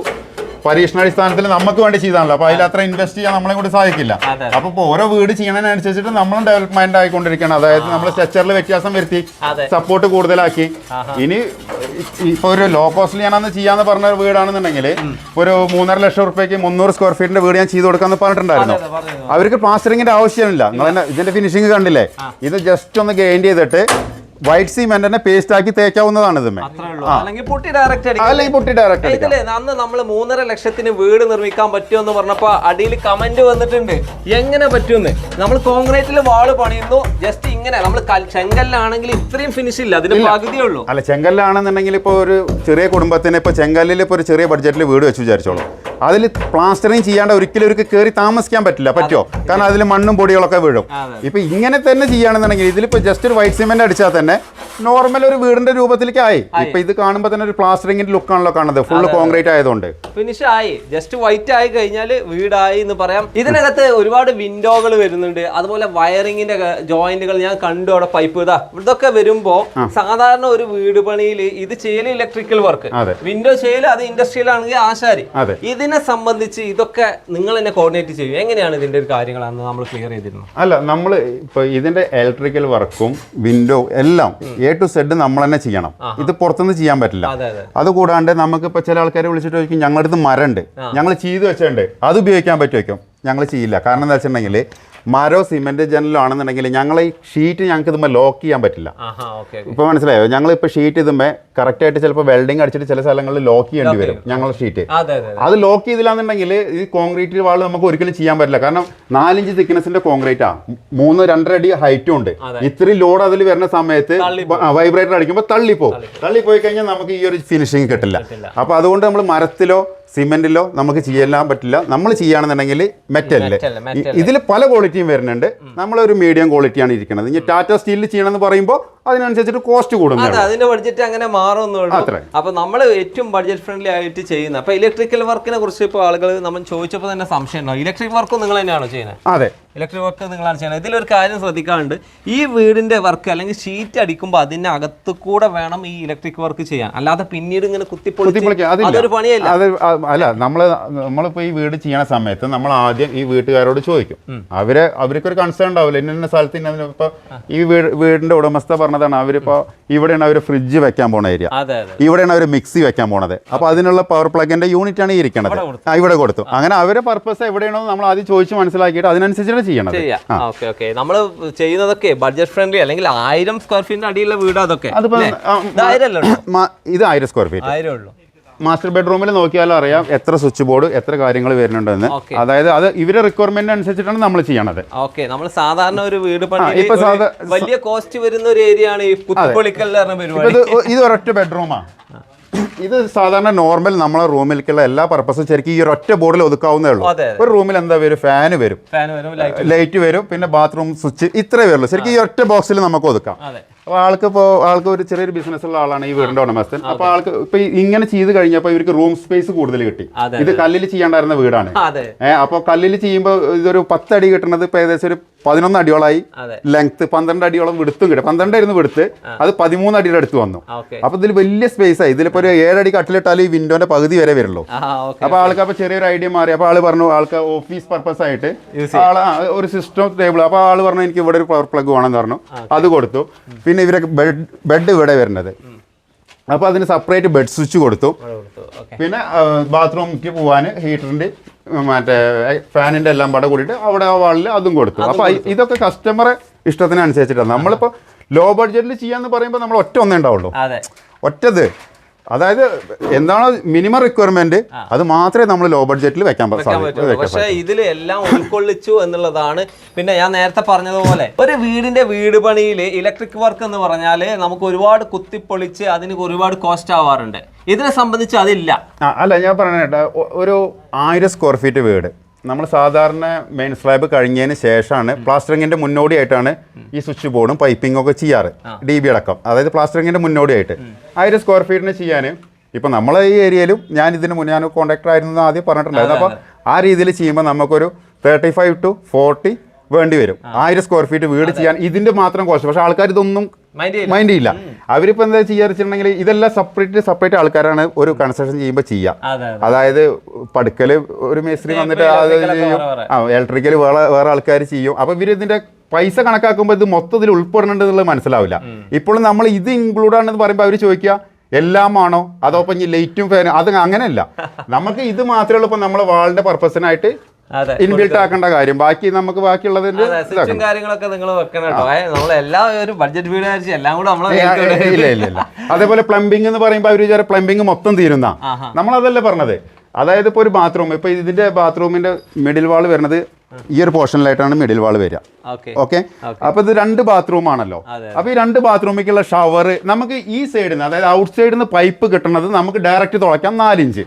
പരീക്ഷണാടിസ്ഥാനത്തിൽ നമുക്ക് വേണ്ടി ചെയ്താണല്ലോ. അപ്പൊ അതിൽ അത്ര ഇൻവെസ്റ്റ് ചെയ്യാൻ നമ്മളെ കൂടി സഹായിക്കില്ല. അപ്പൊ ഓരോ വീട് ചെയ്യണതിനനുസരിച്ചിട്ട് നമ്മളും ഡെവലപ്മെന്റ് ആയിക്കൊണ്ടിരിക്കണം അതായത് നമ്മൾ സ്ട്രക്ചറിൽ വ്യത്യാസം വരുത്തി സപ്പോർട്ട് കൂടുതലാക്കി. ഇനി ഇപ്പൊ ഒരു ലോ കോസ്റ്റിൽ ഞാനന്ന് ചെയ്യാന്ന് പറഞ്ഞ ഒരു വീടാണെന്നുണ്ടെങ്കിൽ ഒരു മൂന്നര ലക്ഷം റുപ്യക്ക് മുന്നൂറ് സ്ക്വയർ ഫീറ്റിന്റെ വീട് ഞാൻ ചെയ്തു കൊടുക്കാന്ന് പറഞ്ഞിട്ടുണ്ടായിരുന്നു. അവർക്ക് പ്ലാസ്റ്ററിങ്ങിന്റെ ആവശ്യമില്ല. നിങ്ങൾ ഇതിന്റെ ഫിനിഷിംഗ് കണ്ടില്ലേ? ഇത് ജസ്റ്റ് ഒന്ന് ഗെയിൻ ചെയ്തിട്ട് വൈറ്റ് സിമെന്റ് തന്നെ പേസ്റ്റ് ആക്കി തേക്കാവുന്നതാണ് ഇതുമേ. അല്ലെങ്കിൽ പൊട്ടി ഡയറക്റ്റ് അല്ലെങ്കിൽ പൊട്ടി ഡയറക്റ്റ് ഇതിൽ അന്ന് നമ്മൾ മൂന്നര ലക്ഷത്തിന് വീട് നിർമ്മിക്കാൻ പറ്റുമെന്ന് പറഞ്ഞപ്പോ അടിയിൽ കമന്റ് വന്നിട്ടുണ്ട്. എങ്ങനെ പറ്റുമെന്ന്. നമ്മൾ കോൺക്രീറ്റിൽ വാൾ പണിയുന്നു. ജസ്റ്റ് ഇങ്ങനെ. നമ്മൾ ചെങ്കല്ലാണെങ്കിൽ ഇത്രയും ഫിനിഷ് ഇല്ല. അതിന് പകുതിയേ ഉള്ളൂ. അല്ല ചെങ്കല്ലാണെന്നുണ്ടെങ്കിൽ ഇപ്പോൾ ഒരു ചെറിയ കുടുംബത്തിന് ഇപ്പോൾ ചെങ്കല്ലിൽ ഇപ്പോൾ ഒരു ചെറിയ ബഡ്ജറ്റിൽ വീട് വെച്ച് വിചാരിച്ചോളൂ. അതിൽ പ്ലാസ്റ്ററിങ് ചെയ്യാണ്ട് ഒരിക്കലും അവർക്ക് കയറി താമസിക്കാൻ പറ്റില്ല. പറ്റുമോ കാരണം അതിൽ മണ്ണും പൊടികളൊക്കെ വീഴും. ഇപ്പം ഇങ്ങനെ തന്നെ ചെയ്യുകയാണെന്നുണ്ടെങ്കിൽ ഇതിലിപ്പോൾ ജസ്റ്റ് ഒരു വൈറ്റ് സിമെന്റ് അടിച്ചാൽ തന്നെ നോർമൽ ഒരു വീടിന്റെ രൂപത്തിലേക്ക് ആയി. ഇപ്പൊ ഇത് കാണുമ്പോൾ തന്നെ ഒരു പ്ലാസ്റ്ററിങ്ങിന്റെ ലുക്കാണല്ലോ കാണുന്നത്. ഫുൾ കോൺക്രീറ്റ് ആയതുകൊണ്ട്. ഫിനിഷ് ആയി. ജസ്റ്റ് വൈറ്റ് ആയി കഴിഞ്ഞാൽ വീടായി എന്ന് പറയാം. ഇതിനകത്ത് ഒരുപാട് വിൻഡോകൾ വരുന്നുണ്ട്. അതുപോലെ വയറിങ്ങിന്റെ ജോയിന്റുകൾ ഞാൻ കണ്ടു അവിടെ പൈപ്പ് ഇതാ. ഇതൊക്കെ വരുമ്പോ സാധാരണ ഒരു വീട് പണിയിൽ ഇത് ചെയ്യൽ ഇലക്ട്രിക്കൽ വർക്ക് വിൻഡോ ചെയ്യൽ അത് ഇൻഡസ്ട്രിയൽ ആണെങ്കിൽ ആശാരി. അതെ. ഇതിനെ സംബന്ധിച്ച് ഇതൊക്കെ നിങ്ങൾ തന്നെ കോർഡിനേറ്റ് ചെയ്യും. എങ്ങനെയാണ് ഇതിന്റെ ഒരു കാര്യങ്ങളാണ് നമ്മൾ ക്ലിയർ ചെയ്തിരുന്നത്? അല്ല നമ്മൾ ഇപ്പൊ ഇതിന്റെ ഇലക്ട്രിക്കൽ വർക്കും വിൻഡോ എല്ലാം എ ടു സെഡ് നമ്മൾ തന്നെ ചെയ്യണം. ഇത് പുറത്തുനിന്ന് ചെയ്യാൻ പറ്റില്ല. അതെ അതെ. അതുകൂടാണ്ട് നമുക്ക് ഇപ്പൊ ചില ആൾക്കാരെ വിളിച്ചിട്ട് ചോദിക്കും ഞങ്ങളുടെ അടുത്ത് മരണ്ട് ഞങ്ങൾ ചെയ്ത് വെച്ചിട്ടുണ്ട് അത് ഉപയോഗിക്കാൻ പറ്റുമായിരിക്കും ഞങ്ങൾ ചെയ്യില്ല. കാരണം എന്താ വെച്ചിട്ടുണ്ടെങ്കിൽ മരോ സിമെന്റ് ജനലോ ആണെന്നുണ്ടെങ്കിൽ ഞങ്ങൾ ഈ ഷീറ്റ് ഞങ്ങൾക്ക് ഇതുമ്പോൾ ലോക്ക് ചെയ്യാൻ പറ്റില്ല. ഇപ്പോൾ മനസ്സിലായോ? ഞങ്ങൾ ഇപ്പോൾ ഷീറ്റ് ഇതുമ്പോൾ കറക്റ്റായിട്ട് ചിലപ്പോൾ വെൽഡിംഗ് അടിച്ചിട്ട് ചില സ്ഥലങ്ങളിൽ ലോക്ക് ചെയ്യേണ്ടി വരും ഞങ്ങൾ ഷീറ്റ്. അതെ ലോക്ക് ചെയ്തില്ലാന്നുണ്ടെങ്കിൽ ഈ കോൺക്രീറ്റ് വാൾ നമുക്ക് ഒരിക്കലും ചെയ്യാൻ പറ്റില്ല. കാരണം നാലിഞ്ച് തിക്നെസിന്റെ കോൺക്രീറ്റ്. കോൺക്രീറ്റാ മൂന്ന് രണ്ടര അടി ഹൈറ്റും ഉണ്ട്. ഇത്രയും ലോഡ് അതിൽ വരുന്ന സമയത്ത് വൈബ്രേറ്റർ അടിക്കുമ്പോൾ തള്ളിപ്പോ തള്ളിപ്പോയി കഴിഞ്ഞാൽ നമുക്ക് ഈ ഒരു ഫിനിഷിങ് കിട്ടില്ല. അപ്പൊ അതുകൊണ്ട് നമ്മൾ മരത്തിലോ സിമെന്റിലോ നമുക്ക് ചെയ്യാൻ പറ്റില്ല. നമ്മൾ ചെയ്യുകയാണെന്നുണ്ടെങ്കിൽ മെറ്റലിൽ. ഇതിൽ പല ക്വാളിറ്റിയും വരുന്നുണ്ട്. നമ്മളൊരു മീഡിയം ക്വാളിറ്റിയാണ് ഇരിക്കുന്നത്. ഇനി ടാറ്റ സ്റ്റീലിൽ ചെയ്യണമെന്ന് പറയുമ്പോൾ അതിനനുസരിച്ചിട്ട് കോസ്റ്റ് കൂടും അതെ അതിന്റെ ബഡ്ജറ്റ് അങ്ങനെ മാറുന്നുള്ളൂ. അപ്പൊ നമ്മൾ ഏറ്റവും ബഡ്ജറ്റ് ഫ്രണ്ട്ലി ആയിട്ട് ചെയ്യുന്നത്. അപ്പൊ ഇലക്ട്രിക്കൽ വർക്കിനെ കുറിച്ച് ഇപ്പോൾ ആളുകൾ നമ്മൾ ചോദിച്ചപ്പോൾ തന്നെ സംശയം ഉണ്ടാവും. ഇലക്ട്രിക് വർക്കും നിങ്ങൾ തന്നെയാണോ ചെയ്യുന്നത്? അതെ. ഇലക്ട്രിക് വർക്ക് നിങ്ങളാണ് ചെയ്യുന്നത്. ഇതിലൊരു കാര്യം ശ്രദ്ധിക്കാറുണ്ട് ഈ വീടിന്റെ വർക്ക് അല്ലെങ്കിൽ ഷീറ്റ് അടിക്കുമ്പോൾ അതിന്റെ അകത്ത് കൂടെ വേണം ഈ ഇലക്ട്രിക് വർക്ക് ചെയ്യാൻ. അല്ലാതെ പിന്നീട് ഇങ്ങനെ കുത്തിപ്പൊളിച്ച് അതൊരു പണിയല്ല. അത് അല്ല നമ്മൾ നമ്മളിപ്പോൾ ഈ വീട് ചെയ്യണ സമയത്ത് നമ്മൾ ആദ്യം ഈ വീട്ടുകാരോട് ചോദിക്കും. അവരെ അവർക്കൊരു കൺസേൺ ഉണ്ടാവില്ല. ഇന്ന ഇന്ന സ്ഥലത്ത് ഇന്ന ഇപ്പോൾ ഈ വീട് വീടിന്റെ ഉടമസ്ഥ പറഞ്ഞതാണ് അവരിപ്പോ ഇവിടെയാണ് അവർ ഫ്രിഡ്ജ് വെക്കാൻ പോണ ഏരിയ ഇവിടെയാണ് അവർ മിക്സി വെക്കാൻ പോണത്. അപ്പോൾ അതിനുള്ള പവർ പ്ലഗിന്റെ യൂണിറ്റ് ആണ് ഈ ഇരിക്കണത്. ഇവിടെ കൊടുത്തു. അങ്ങനെ അവരെ പർപ്പസ് എവിടെയാണോ നമ്മൾ ആദ്യം ചോദിച്ചു മനസ്സിലാക്കിയിട്ട് അതിനനുസരിച്ചാണ് ചെയ്യണത്. ചെയ്യാം. ഓക്കെ ഓക്കെ നമ്മൾ ചെയ്യുന്നതൊക്കെ ബഡ്ജറ്റ് ഫ്രണ്ട്ലി അല്ലെങ്കിൽ ആയിരം സ്ക്വയർ ഫീറ്റിന്റെ അടിയിലുള്ള വീട് അതൊക്കെ അതിപ്പോ ഇത് ആയിരം സ്ക്വയർ ഫീറ്റ് ആയിരം ഉള്ളൂ. മാസ്റ്റർ ബെഡ്റൂമിൽ നോക്കിയാലും അറിയാം എത്ര സ്വിച്ച് ബോർഡ് എത്ര കാര്യങ്ങൾ വരുന്നുണ്ടെന്ന്. അതായത് അത് ഇവരെ റിക്വയർമെന്റ് അനുസരിച്ചിട്ടാണ് നമ്മൾ ചെയ്യണത്. ഓക്കെ നമ്മൾ സാധാരണ ഒരു വീട് ഇപ്പൊ വലിയ കോസ്റ്റ് വരുന്ന ഒരു ഏരിയ ആണ് ഈ ഇത് ഒരൊറ്റ ബെഡ്റൂമാണ് ഇത് സാധാരണ നോർമൽ നമ്മളെ റൂമിലേക്കുള്ള എല്ലാ പർപ്പസും ശരിക്കും ഈ ഒറ്റ ബോർഡിൽ ഒതുക്കാവുന്നേ ഉള്ളൂ. ഒരു റൂമിൽ എന്താ വരും? ഫാന് വരും. ഫാൻ വരും ലൈറ്റ് വരും. പിന്നെ ബാത്റൂം സ്വിച്ച് ഇത്രേ വരുള്ളൂ. ശരിക്കും ഈ ഒറ്റ ബോക്സിൽ നമുക്ക് ഒതുക്കാം. അപ്പോൾ ആൾക്ക് ഇപ്പോൾ ആൾക്ക് ഒരു ചെറിയൊരു ബിസിനസ് ഉള്ള ആളാണ് ഈ വീടിന്റെ ഉടമസ്ഥൻ. അപ്പോൾ ആൾക്ക് ഇപ്പൊ ഈ ഇങ്ങനെ ചെയ്ത് കഴിഞ്ഞപ്പോൾ ഇവർക്ക് റൂം സ്പേസ് കൂടുതൽ കിട്ടി. ഇത് കല്ലിൽ ചെയ്യേണ്ടായിരുന്ന വീടാണ്. ഏഹ് അപ്പോൾ കല്ലിൽ ചെയ്യുമ്പോൾ ഇതൊരു പത്തടി കിട്ടുന്നത് ഇപ്പോൾ ഏകദേശം ഒരു പതിനൊന്ന് അടിയോളായി. ലെങ്ത് പന്ത്രണ്ട് അടിയോളം വിടുത്തും കിട്ടും. പന്ത്രണ്ടായിരുന്നു വിടുത്ത്. അത് പതിമൂന്ന് അടിയുടെ അടുത്ത് വന്നു. അപ്പോൾ അപ്പൊ ഇതിൽ വലിയ സ്പേസ് ആയി. ഇതിലിപ്പോ ഒരു ഏഴടി കട്ടിലിട്ടാൽ ഈ വിൻഡോന്റെ പകുതി വരെ വരുള്ളൂ. അപ്പൊ ആൾക്ക് അപ്പൊ ചെറിയൊരു ഐഡിയ മാറി. അപ്പൊ ആൾ പറഞ്ഞു ആൾക്ക് ഓഫീസ് പർപ്പസ് ആയിട്ട് ആൾ ഒരു സിസ്റ്റം ടേബിൾ അപ്പൊ ആൾ പറഞ്ഞു എനിക്ക് ഇവിടെ ഒരു പവർ പ്ലഗ് വേണമെന്ന് പറഞ്ഞു. അത് കൊടുത്തു. പിന്നെ ഇവരൊക്കെ ബെഡ് ബെഡ് ഇവിടെ വരുന്നത്. അപ്പൊ അതിന് സെപ്പറേറ്റ് ബെഡ് സ്വിച്ച് കൊടുത്തു. പിന്നെ ബാത്റൂമിലേക്ക് പോവാൻ ഹീറ്ററിന്റെ മറ്റേ ഫാനിന്റെ എല്ലാം പട കൂടിയിട്ട് അവിടെ ആ വാളിൽ അതും കൊടുത്തു. അപ്പൊ ഇതൊക്കെ കസ്റ്റമറെ ഇഷ്ടത്തിനനുസരിച്ചിട്ടാണ്. നമ്മളിപ്പോ ലോ ബഡ്ജറ്റിൽ ചെയ്യാന്ന് പറയുമ്പോൾ നമ്മൾ ഒറ്റ ഒന്നേ ഉണ്ടാവുള്ളൂ. ഒറ്റത്. അതായത് എന്താണോ മിനിമം റിക്വയർമെന്റ് അത് മാത്രമേ നമ്മൾ ലോ ബഡ്ജറ്റിൽ വെക്കാൻ പറ്റുള്ളൂ പക്ഷെ ഇതിൽ എല്ലാം ഉൾക്കൊള്ളിച്ചു എന്നുള്ളതാണ്. പിന്നെ ഞാൻ നേരത്തെ പറഞ്ഞതുപോലെ ഒരു വീടിന്റെ വീട് പണിയിൽ ഇലക്ട്രിക് വർക്ക് എന്ന് പറഞ്ഞാൽ നമുക്ക് ഒരുപാട് കുത്തിപ്പൊളിച്ച് അതിന് ഒരുപാട് കോസ്റ്റ് ആവാറുണ്ട്. ഇതിനെ സംബന്ധിച്ച് അതില്ല. അല്ല ഞാൻ പറഞ്ഞ ഒരു ആയിരം സ്ക്വയർ ഫീറ്റ് വീട്. നമ്മൾ സാധാരണ മെയിൻ സ്ലാബ് കഴിഞ്ഞതിന് ശേഷമാണ് പ്ലാസ്റ്ററിങ്ങിന്റെ മുന്നോടിയായിട്ടാണ് ഈ സ്വിച്ച് ബോർഡും പൈപ്പിംഗും ഒക്കെ ചെയ്യാറ്. ഡി ബി അടക്കം. അതായത് പ്ലാസ്റ്ററിങ്ങിന്റെ മുന്നോടിയായിട്ട്. ആയിരം സ്ക്വയർ ഫീറ്റിന് ചെയ്യാൻ ഇപ്പൊ നമ്മളെ ഈ ഏരിയയിലും ഞാൻ ഇതിന് മുന്നേ ഞാൻ കോൺട്രാക്ടർ ആയിരുന്നു ആദ്യം പറഞ്ഞിട്ടുണ്ടായിരുന്നു. അപ്പോൾ ആ രീതിയിൽ ചെയ്യുമ്പോൾ നമുക്കൊരു തേർട്ടി ഫൈവ് ടു ഫോർട്ടി വേണ്ടി വരും. ആയിരം സ്ക്വയർ ഫീറ്റ് വീട് ചെയ്യാൻ ഇതിന്റെ മാത്രം കോസ്റ്റ് പക്ഷെ ആൾക്കാർ ഇതൊന്നും മൈൻഡ് ചെയ്യില്ല. അവരിപ്പോ എന്താ ചെയ്യാറിച്ചിട്ടുണ്ടെങ്കിൽ ഇതെല്ലാം സെപ്പറേറ്റ് സെപ്പറേറ്റ് ആൾക്കാരാണ് ഒരു കൺസ്ട്രക്ഷൻ ചെയ്യുമ്പോൾ ചെയ്യുക അതെ അതെ. അതായത് പടുക്കൽ ഒരു മേസ്ത്രി വന്നിട്ട് അത് ചെയ്യും. ആ ഇലക്ട്രിക്കൽ വേറെ വേറെ ആൾക്കാർ ചെയ്യും. അപ്പൊ ഇവർ ഇതിന്റെ പൈസ കണക്കാക്കുമ്പോൾ ഇത് മൊത്തത്തിൽ ഉൾപ്പെടുന്നുണ്ട് എന്നുള്ളത് മനസ്സിലാവില്ല. ഇപ്പോഴും നമ്മൾ ഇത് ഇൻക്ലൂഡ് ആണെന്ന് പറയുമ്പോൾ അവർ ചോദിക്കുക എല്ലാം ആണോ അതോ ഇപ്പം ലൈറ്റും ഫാനും അത് അങ്ങനെയല്ല. നമുക്ക് ഇത് മാത്രമേ ഉള്ളൂ ഇപ്പം നമ്മളെ വാളിന്റെ പർപ്പസിനായിട്ട് ഇൻബിൽട്ട് ആക്കേണ്ട കാര്യം. ബാക്കി നമുക്ക് ബാക്കിയുള്ളതിന്റെ കാര്യങ്ങളൊക്കെ നിങ്ങൾ വെക്കണം നമ്മളെല്ലാം ഒരു ബഡ്ജറ്റ് വീട് എല്ലാം കൂടെ ഇല്ല ഇല്ല ഇല്ല. അതേപോലെ പ്ലംബിംഗ് എന്ന് പറയുമ്പോൾ അവർ വിചാരം പ്ലംബിംഗ് മൊത്തം തീരുന്ന. നമ്മൾ അതല്ല പറഞ്ഞത്. അതായത് ഇപ്പോൾ ഒരു ബാത്റൂം ഇപ്പോൾ ഇതിന്റെ ബാത്റൂമിന്റെ മിഡിൽ വാൾ വരുന്നത് ഈ ഒരു പോർഷനിലായിട്ടാണ് മിഡിൽ വാൾ വരിക. ഓക്കെ അപ്പൊ ഇത് രണ്ട് ബാത്റൂം ആണല്ലോ. അപ്പൊ ഈ രണ്ട് ബാത്റൂമിലേക്കുള്ള ഷവർ നമുക്ക് ഈ സൈഡിൽ നിന്ന് അതായത് ഔട്ട് സൈഡിൽ നിന്ന് പൈപ്പ് കിട്ടുന്നത് നമുക്ക് ഡയറക്റ്റ് തുളയ്ക്കാം നാലിഞ്ച്.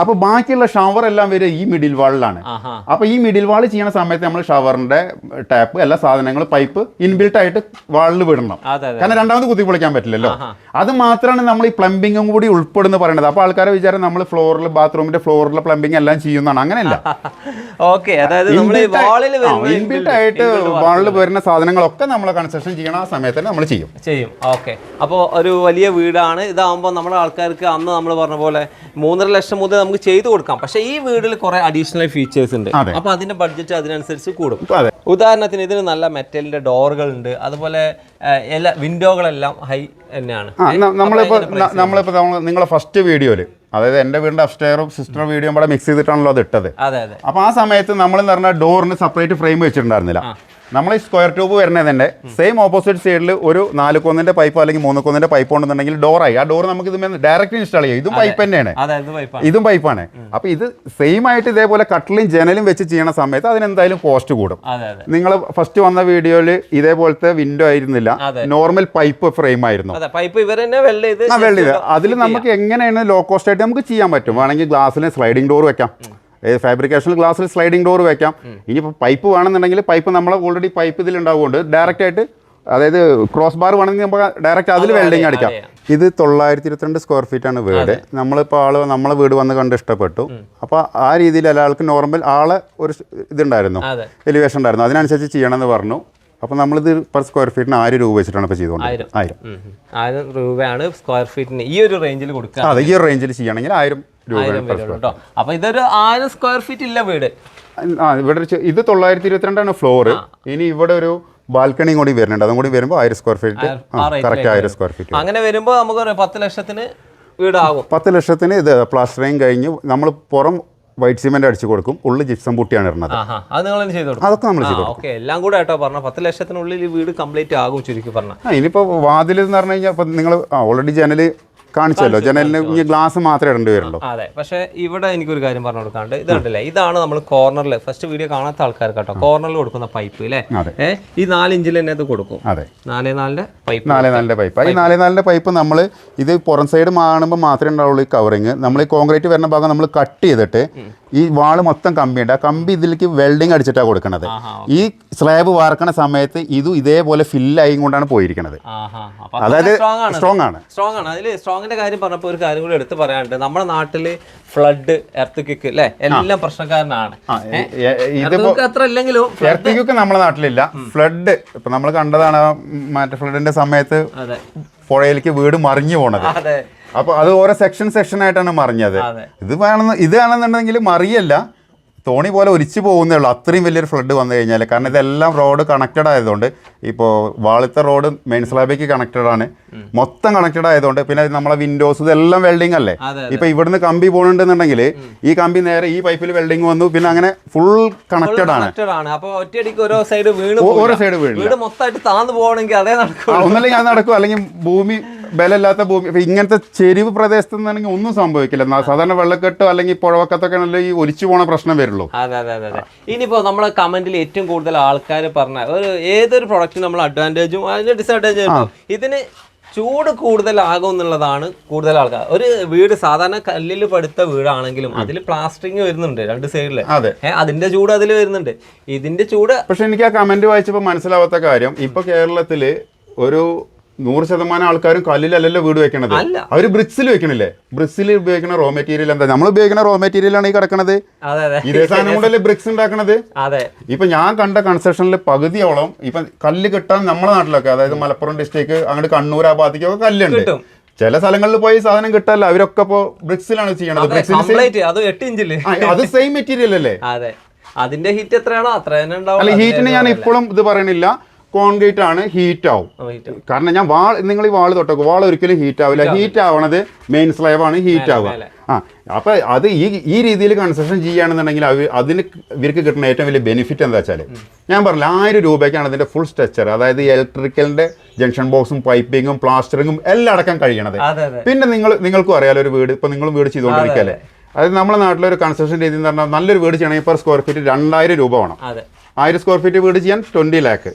അപ്പൊ ബാക്കിയുള്ള ഷവർ എല്ലാം വരിക ഈ മിഡിൽ വാളിലാണ് അപ്പൊ ഈ മിഡിൽ വാൾ ചെയ്യുന്ന സമയത്ത് നമ്മൾ ഷവറിന്റെ ടാപ്പ് എല്ലാ സാധനങ്ങളും പൈപ്പ് ഇൻബിൽട്ട് ആയിട്ട് വാളിൽ വിടണം. കാരണം രണ്ടാമത് കുത്തി പൊളിക്കാൻ പറ്റില്ലല്ലോ. അത് മാത്രമാണ് നമ്മൾ ഈ പ്ലംബിങ്ങും കൂടി ഉൾപ്പെടുന്ന പറയുന്നത് അപ്പൊ ആൾക്കാരെ വിചാരം നമ്മൾ ഫ്ലോറിൽ ബാത്റൂമിന്റെ ഫ്ലോറിലെ പ്ലംബിംഗ് എല്ലാം ചെയ്യുന്നതാണ്. അങ്ങനെയല്ല. ഓക്കെ അതായത് ഇൻബിൽട്ട് ആയിട്ട് വാളിൽ വരുന്ന സാധനങ്ങളൊക്കെ നമ്മൾ കൺസ്ട്രക്ഷൻ ചെയ്യണ ആ സമയത്ത് നമ്മൾ ചെയ്യും. ചെയ്യും. ഓക്കെ. അപ്പോൾ ഒരു വലിയ വീടാണ്. ഇതാകുമ്പോൾ നമ്മുടെ ആൾക്കാർക്ക് അന്ന് നമ്മൾ പറഞ്ഞ പോലെ മൂന്നര ലക്ഷം മുതൽ നമുക്ക് ചെയ്തു കൊടുക്കാം. പക്ഷേ ഈ വീടിൽ കുറേ അഡീഷണൽ ഫീച്ചേഴ്സ് ഉണ്ട്. അപ്പോൾ അതിന്റെ ബഡ്ജറ്റ് അതിനനുസരിച്ച് കൂടും. ഉദാഹരണത്തിന് ഇതിന് നല്ല മെറ്റലിന്റെ ഡോറുകൾ ഉണ്ട്. അതുപോലെ എല്ലാ വിൻഡോകളെല്ലാം ഹൈ തന്നെയാണ്. നമ്മളിപ്പോൾ നമ്മളിപ്പോൾ നിങ്ങളെ ഫസ്റ്റ് വീഡിയോയിൽ അതായത് എന്റെ വീടിന്റെ അപ്സ്റ്റെയറും സിസ്റ്റർ വീഡിയോയും കൂടെ മിക്സ് ചെയ്തിട്ടാണല്ലോ അത് ഇട്ടത് അപ്പൊ ആ സമയത്ത് നമ്മൾ എന്ന് പറഞ്ഞാൽ ഡോറിന് സെപ്പറേറ്റ് ഫ്രെയിം വെച്ചിട്ടുണ്ടായിരുന്നില്ല. നമ്മൾ ഈ സ്ക്വയർ ട്യൂബ് വരുന്നതിന്റെ സെയിം ഓപ്പോസിറ്റ് സൈഡിൽ ഒരു നാല് കൊന്നിന്റെ പൈപ്പ് അല്ലെങ്കിൽ മൂന്ന് കൊന്നിന്റെ പൈപ്പ് ഉണ്ടെന്നുണ്ടെങ്കിൽ ഡോറായി ആ ഡോർ നമുക്ക് ഇത് ഡയറക്റ്റ് ഇൻസ്റ്റാൾ ചെയ്യാം. ഇതും പൈപ്പ് തന്നെയാണ്. ഇത് പൈപ്പാണ് അപ്പോൾ ഇത് സെയിം ആയിട്ട് ഇതേപോലെ കട്ടിലും ജനലും വെച്ച് ചെയ്യണ സമയത്ത് അതിനെന്തായാലും കോസ്റ്റ് കൂടും. നിങ്ങൾ ഫസ്റ്റ് വന്ന വീഡിയോയിൽ ഇതേപോലത്തെ വിൻഡോ ആയിരുന്നില്ല. നോർമൽ പൈപ്പ് ഫ്രെയിം ആയിരുന്നു. അതെ പൈപ്പ് ഇവർ തന്നെ വെള്ള ഇത് ആ വെള്ളി അതിൽ നമുക്ക് എങ്ങനെയാണ് ലോ കോസ്റ്റ് ആയിട്ട് നമുക്ക് ചെയ്യാൻ പറ്റും? വേണമെങ്കിൽ ഗ്ലാസ്സിന് സ്ലൈഡിംഗ് ഡോർ വെക്കാം. ഫാബ്രിക്കേഷൻ ഗ്ലാസ്സിൽ സ്ലൈഡിംഗ് ഡോർ വെക്കാം. ഇനിയിപ്പോൾ പൈപ്പ് വേണമെന്നുണ്ടെങ്കിൽ പൈപ്പ് നമ്മൾ ഓൾറെഡി പൈപ്പ് ഇതിൽ ഉണ്ടാവുകൊണ്ട് ഡയറക്റ്റ് ആയിട്ട് അതായത് ക്രോസ് ബാർ വേണമെങ്കിൽ നമുക്ക് ഡയറക്റ്റ് അതിൽ വെൽഡിങ് അടിക്കാം. ഇത് തൊള്ളായിരത്തി ഇരുപത്തിരണ്ട് സ്ക്വയർ ഫീറ്റ് ആണ് വീട്. നമ്മളിപ്പോൾ ആൾ നമ്മളെ വീട് വന്ന് കണ്ട് ഇഷ്ടപ്പെട്ടു. അപ്പോൾ ആ രീതിയിൽ ഒരാൾക്ക് നോർമൽ ആളെ ഒരു ഇതുണ്ടായിരുന്നു എലിവേഷൻ ഉണ്ടായിരുന്നു. അതിനനുസരിച്ച് ചെയ്യണമെന്ന് പറഞ്ഞു. അപ്പോൾ നമ്മളിത് പെർ സ്ക്വയർ ഫീറ്റിന് ആയിരം രൂപ വെച്ചിട്ടാണ് ഇപ്പോൾ ചെയ്തുകൊണ്ട് ആയിരം. ആയിരം. രൂപയാണ് സ്ക്വയർ ഫീറ്റിന് ഈ ഒരു റേഞ്ചിൽ കൊടുക്കുക അതെ ഈ ഒരു റേഞ്ചിൽ ചെയ്യണമെങ്കിൽ ആയിരം രൂപ കേട്ടോ അപ്പൊ ഇതൊരു ആയിരം സ്ക്വയർ ഫീറ്റ് ഇല്ല വീട്. ആ ഇവിടെ ഇത് തൊള്ളായിരത്തി ഇരുപത്തിരണ്ടാണ് ഫ്ലോർ ഇനി ഇവിടെ ഒരു ബാൽക്കണി കൂടി വരുന്നുണ്ട്. അതും കൂടി വരുമ്പോൾ ആയിരം സ്ക്വയർ ഫീറ്റ് കറക്റ്റ് ആയിരം സ്ക്വയർ ഫീറ്റ് അങ്ങനെ വരുമ്പോൾ നമുക്ക് പത്ത് ലക്ഷത്തിന് വീടാകും പത്ത് ലക്ഷത്തിന് ഇത് പ്ലാസ്റ്ററിങ് കഴിഞ്ഞ് നമ്മൾ പുറം വൈറ്റ് സിമെന്റ് അടിച്ചു കൊടുക്കും. ഉള്ളിൽ ജിപ്സം പൂട്ടിയാണ് ഇടുന്നത്. അത് നിങ്ങൾ ചെയ്തു അതൊക്കെ നമ്മൾ ചെയ്തു ഓക്കെ. എല്ലാം കൂടെ കേട്ടോ പറഞ്ഞ? പത്ത് ലക്ഷത്തിനുള്ളിൽ വീട് കംപ്ലീറ്റ് ആകും ചുരുക്കി പറഞ്ഞ. ആ ഇനിയിപ്പോൾ വാതിൽ എന്ന് പറഞ്ഞു കഴിഞ്ഞാൽ ഇപ്പം നിങ്ങൾ ഓൾറെഡി ജനൽ കാണിച്ചല്ലോ. ജനലിന് ഇനി ഗ്ലാസ് മാത്രമേ ഇടേണ്ടി വരുള്ളൂ. അതെ പക്ഷേ ഇവിടെ എനിക്കൊരു കാര്യം പറഞ്ഞു കൊടുക്കാണ്ട്. ഇത് കണ്ടില്ലേ ഇതാണ് നമ്മൾ കോർണറിൽ ഫസ്റ്റ് വീഡിയോ കാണാത്ത ആൾക്കാർ കേട്ടോ കോർണറിൽ കൊടുക്കുന്ന പൈപ്പ് അല്ലേ. ഈ നാല് ഇഞ്ചിൽ തന്നെ ഇത് കൊടുക്കും. അതെ. നാല് നാലിന്റെ പൈപ്പ് നാല് നാലിന്റെ പൈപ്പ് ഈ നാല് നാലിന്റെ പൈപ്പ് നമ്മൾ ഇത് പുറം സൈഡ് കാണുമ്പോൾ മാത്രമേ ഉണ്ടാവുള്ളൂ ഈ കവറിങ് നമ്മൾ ഈ കോൺക്രീറ്റ് വരുന്ന ഭാഗം നമ്മൾ കട്ട് ചെയ്തിട്ട് ഈ വാൾ മൊത്തം കമ്പിയുണ്ട് ആ കമ്പി ഇതിലേക്ക് വെൽഡിങ് അടിച്ചിട്ടാണ് കൊടുക്കുന്നത് ഈ സ്ലാബ് വാർക്കണ സമയത്ത് ഇതും ഇതേപോലെ ഫില്ലായി കൊണ്ടാണ് പോയിരിക്കുന്നത് അതായത് സ്ട്രോങ് ആണ്. സ്ട്രോങ് ആണ്. സ്ട്രോങ് ആണ്. അതിൽ സ്ട്രോങ്ങിന്റെ കാര്യം പറഞ്ഞപ്പോൾ ഒരു കാര്യം കൂടി എടുത്ത് പറയാനുണ്ട്. നമ്മുടെ നാട്ടിൽ ഫ്ലഡ് എർത്ത് കിക്ക് അല്ലെ എല്ലാം പ്രശ്നക്കാരനാണ്. എ- ഇതിപ്പോ എർത്ത് അത്ര ഇല്ലെങ്കിലും നമ്മുടെ നാട്ടിലില്ല. ഫ്ലഡ് ഇപ്പൊ നമ്മൾ കണ്ടതാണ് മറ്റേ ഫ്ലഡിന്റെ സമയത്ത് പുഴയിലേക്ക് വീട് മറിഞ്ഞു പോണത്. അപ്പൊ അത് ഓരോ സെക്ഷൻ സെക്ഷൻ ആയിട്ടാണ് മറിഞ്ഞത്. ഇത് വേണമെന്ന് ഇത് വേണമെന്നുണ്ടെങ്കിൽ മറിയല്ല. തോണി പോലെ ഒലിച്ചു പോകുന്നേ ഉള്ളൂ. അത്രയും വലിയൊരു ഫ്ലഡ് വന്നു കഴിഞ്ഞാൽ കാരണം ഇതെല്ലാം റോഡ് കണക്റ്റഡ് ആയതുകൊണ്ട് ഇപ്പോൾ വാളിത്ത റോഡ് മെയിൻ സ്ലാബിലേക്ക് കണക്റ്റഡ് ആണ്. മൊത്തം കണക്റ്റഡ് ആയതുകൊണ്ട് പിന്നെ നമ്മളെ വിൻഡോസ് ഇതെല്ലാം വെൽഡിംഗ് അല്ലേ? ഇപ്പൊ ഇവിടുന്ന് കമ്പി പോകണുണ്ടെന്നുണ്ടെങ്കിൽ ഈ കമ്പി നേരെ ഈ പൈപ്പിൽ വെൽഡിംഗ് വന്നു. പിന്നെ അങ്ങനെ ഫുൾ കണക്റ്റഡ് ആണ്. ഓരോ സൈഡ് വീണ് ഓരോ സൈഡ് വീണു വീട് മൊത്തമായിട്ട് താന്നു പോകണമെങ്കിൽ അതേ നടക്കും ഒന്നല്ലെങ്കിൽ അത് നടക്കും. അല്ലെങ്കിൽ ഭൂമി ബലമില്ലാത്ത ഭൂമി. ഇങ്ങനത്തെ ചെരിവ് പ്രദേശത്ത് നിന്നാണെങ്കിൽ ഒന്നും സംഭവിക്കില്ല. സാധാരണ വെള്ളക്കെട്ടോ അല്ലെങ്കിൽ പുഴവക്കത്തൊക്കെ ആണല്ലോ ഈ ഒലിച്ചു പോണ പ്രശ്നം വരുള്ളൂ. അതെ അതെ അതെ അതെ. ഇനിയിപ്പോ നമ്മളെ കമന്റിൽ ഏറ്റവും കൂടുതൽ ആൾക്കാർ പറഞ്ഞ ഒരു ഏതൊരു പ്രൊഡക്റ്റ് നമ്മൾ അഡ്വാന്റേജും അതിന്റെ ഡിസഡ്വാന്റേജും ഇതിന് ചൂട് കൂടുതലാകും എന്നുള്ളതാണ് കൂടുതൽ ആൾക്കാർ. ഒരു വീട് സാധാരണ കല്ലിൽ പടുത്ത വീടാണെങ്കിലും അതിൽ പ്ലാസ്റ്ററിങ് വരുന്നുണ്ട് രണ്ട് സൈഡിൽ അതെ. ഏഹ് അതിന്റെ ചൂട് അതിൽ വരുന്നുണ്ട്. ഇതിന്റെ ചൂട് പക്ഷെ എനിക്ക് ആ കമന്റ് വായിച്ചപ്പോൾ മനസ്സിലാവാത്ത കാര്യം ഇപ്പൊ കേരളത്തിൽ ഒരു നൂറ് ശതമാനം ആൾക്കാരും കല്ലിലല്ലല്ലോ വീട് വെക്കണത്. അല്ല. അവർ ബ്രിക്സിൽ വെക്കണില്ലേ? ബ്രിക്സിൽ ഉപയോഗിക്കുന്ന റോ മെറ്റീരിയൽ എന്താ? നമ്മൾ ഉപയോഗിക്കുന്ന റോ മെറ്റീരിയൽ ആണ് ഈ കിടക്കണത്. ഇതേ സാധനം കൊണ്ടല്ലേ ബ്രിക്സ് ഉണ്ടാക്കണത്? ഇപ്പൊ ഞാൻ കണ്ട കൺസ്ട്രക്ഷനിൽ പകുതിയോളം ഇപ്പൊ കല്ല് കിട്ടാൻ നമ്മുടെ നാട്ടിലൊക്കെ അതായത് മലപ്പുറം ഡിസ്ട്രിക്ട് അങ്ങോട്ട് കണ്ണൂർ ആ ഭാഗത്തേക്കൊക്കെ കല്ലുണ്ട്. ചില സ്ഥലങ്ങളിൽ പോയി സാധനം കിട്ടല്ല അവരൊക്കെ ഇപ്പോ ബ്രിക്സിലാണ് ചെയ്യണത്. അത് സെയിം മെറ്റീരിയൽ അല്ലേ? അതെ. അതിന്റെ ഹീറ്റ് എത്രയാണോ അത്ര തന്നെ ഉണ്ടാവും. ഹീറ്റിന് ഞാൻ ഇപ്പോഴും ഇത് പറയണില്ല. കോൺക്രീറ്റ് ആണ് ഹീറ്റ് ആവും. കാരണം ഞാൻ വാൾ നിങ്ങൾ ഈ വാൾ തൊട്ടോ വാൾ ഒരിക്കലും ഹീറ്റ് ആവില്ല. ഹീറ്റ് ആവണത് മെയിൻ സ്ലൈവ് ആണ് ഹീറ്റ് ആവുക. ആ അപ്പൊ അത് ഈ ഈ രീതിയിൽ കൺസ്ട്രക്ഷൻ ചെയ്യുകയാണെന്നുണ്ടെങ്കിൽ അവ അതിന് ഇവർക്ക് കിട്ടുന്ന ഏറ്റവും വലിയ ബെനിഫിറ്റ് എന്താ വെച്ചാൽ ഞാൻ പറഞ്ഞില്ല ആയിരം രൂപയ്ക്കാണ് അതിന്റെ ഫുൾ സ്ട്രക്ചർ അതായത് ഇലക്ട്രിക്കലിന്റെ ജംഗ്ഷൻ ബോക്സും പൈപ്പിങ്ങും പ്ലാസ്റ്ററിങ്ങും എല്ലാം അടക്കം കഴിയണത്. പിന്നെ നിങ്ങൾ നിങ്ങൾക്കും അറിയാലോ ഒരു വീട് ഇപ്പൊ നിങ്ങളും വീട് ചെയ്തുകൊണ്ടിരിക്കല്ലേ? അതായത് നമ്മുടെ നാട്ടിലൊരു കൺസ്ട്രക്ഷൻ രീതി എന്ന് പറഞ്ഞാൽ നല്ലൊരു വീട് ചെയ്യണമെങ്കിൽ പെർ സ്ക്വയർ ഫീറ്റ് രണ്ടായിരം രൂപ വേണം. ആയിരം സ്ക്വയർ ഫീറ്റ് വീട് ചെയ്യാൻ ട്വന്റി ലാക്ക്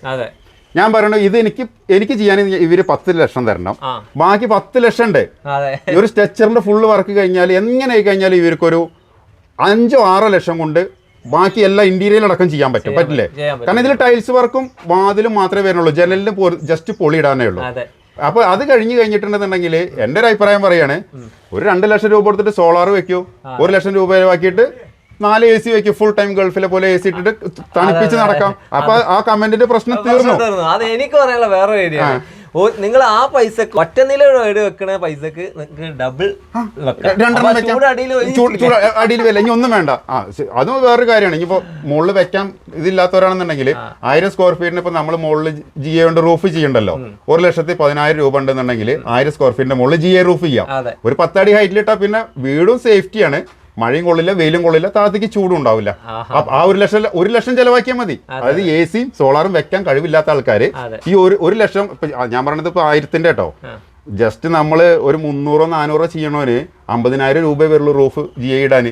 ഞാൻ പറയണു ഇത് എനിക്ക് എനിക്ക് ചെയ്യാൻ ഇവർ പത്ത് ലക്ഷം തരണം. ബാക്കി പത്ത് ലക്ഷം ഉണ്ട്. ഒരു സ്ട്രെച്ചറിന്റെ ഫുള്ള് വർക്ക് കഴിഞ്ഞാൽ എങ്ങനെ ആയി കഴിഞ്ഞാൽ ഇവർക്കൊരു അഞ്ചോ ആറോ ലക്ഷം കൊണ്ട് ബാക്കി എല്ലാ ഇന്റീരിയൽ അടക്കം ചെയ്യാൻ പറ്റും. പറ്റില്ലേ? കാരണം ഇതിൽ ടൈൽസ് വർക്കും വാതിലും മാത്രമേ വരുന്നുള്ളൂ. ജനലിന് ജസ്റ്റ് പൊളി ഇടാനേ ഉള്ളൂ. അപ്പൊ അത് കഴിഞ്ഞു കഴിഞ്ഞിട്ടുണ്ടെന്നുണ്ടെങ്കിൽ എന്റെ ഒരു അഭിപ്രായം പറയാണ് ഒരു രണ്ട് ലക്ഷം രൂപ കൊടുത്തിട്ട് സോളാർ വെക്കൂ. ഒരു ലക്ഷം രൂപ ആക്കിയിട്ട് നാല് എ സി വെക്കും ഫുൾ ടൈം ഗൾഫിലെ പോലെ എ സി ഇട്ടിട്ട് തണുപ്പിച്ച് നടക്കാം. അപ്പൊ ആ കമന്റിന്റെ പ്രശ്നം തീർന്നു. അത് എനിക്ക് പറയാനുള്ള വേറെ ഓ നിങ്ങൾ ആ പൈസക്ക് ഒറ്റ നില വീട് വെക്കണ പൈസക്ക് നിങ്ങൾക്ക് ഡബിൾ അടിയിൽ വല്ല ഇനി ഒന്നും വേണ്ട. ആ അത് വേറൊരു കാര്യമാണ്. ഇനിയിപ്പോ മുകളിൽ വെക്കാൻ ഇതില്ലാത്തവരാണെന്നുണ്ടെങ്കിൽ ആയിരം സ്ക്വയർ ഫീറ്റിന് ഇപ്പൊ നമ്മൾ മുകളിൽ ജി എ കൊണ്ട് റൂഫ് ചെയ്യണ്ടല്ലോ? ഒരു ലക്ഷത്തി പതിനായിരം രൂപ ഉണ്ടെന്നുണ്ടെങ്കിൽ ആയിരം സ്ക്വയർ ഫീറ്റിന്റെ മുകളിൽ ജി എ റൂഫ് ചെയ്യാം. ഒരു പത്തടി ഹൈറ്റിലിട്ടാ പിന്നെ വീടും സേഫ്റ്റിയാണ് മഴയും കൊള്ളില്ല വെയിലും കൊള്ളില്ല താഴത്തേക്ക് ചൂടും ഉണ്ടാവില്ല. ആ ഒരു ലക്ഷം ഒരു ലക്ഷം ചെലവാക്കിയാൽ മതി. അതായത് എ സിയും സോളാറും വെക്കാൻ കഴിവില്ലാത്ത ആൾക്കാർ ഈ ഒരു ഒരു ലക്ഷം ഞാൻ പറഞ്ഞത് ഇപ്പൊ ആയിരത്തിന്റെ കേട്ടോ. ജസ്റ്റ് നമ്മൾ ഒരു മുന്നൂറോ നാനൂറോ ചെയ്യണോന് അമ്പതിനായിരം രൂപ വരുള്ളൂ റൂഫ് ജി ഐ ഇടാന്.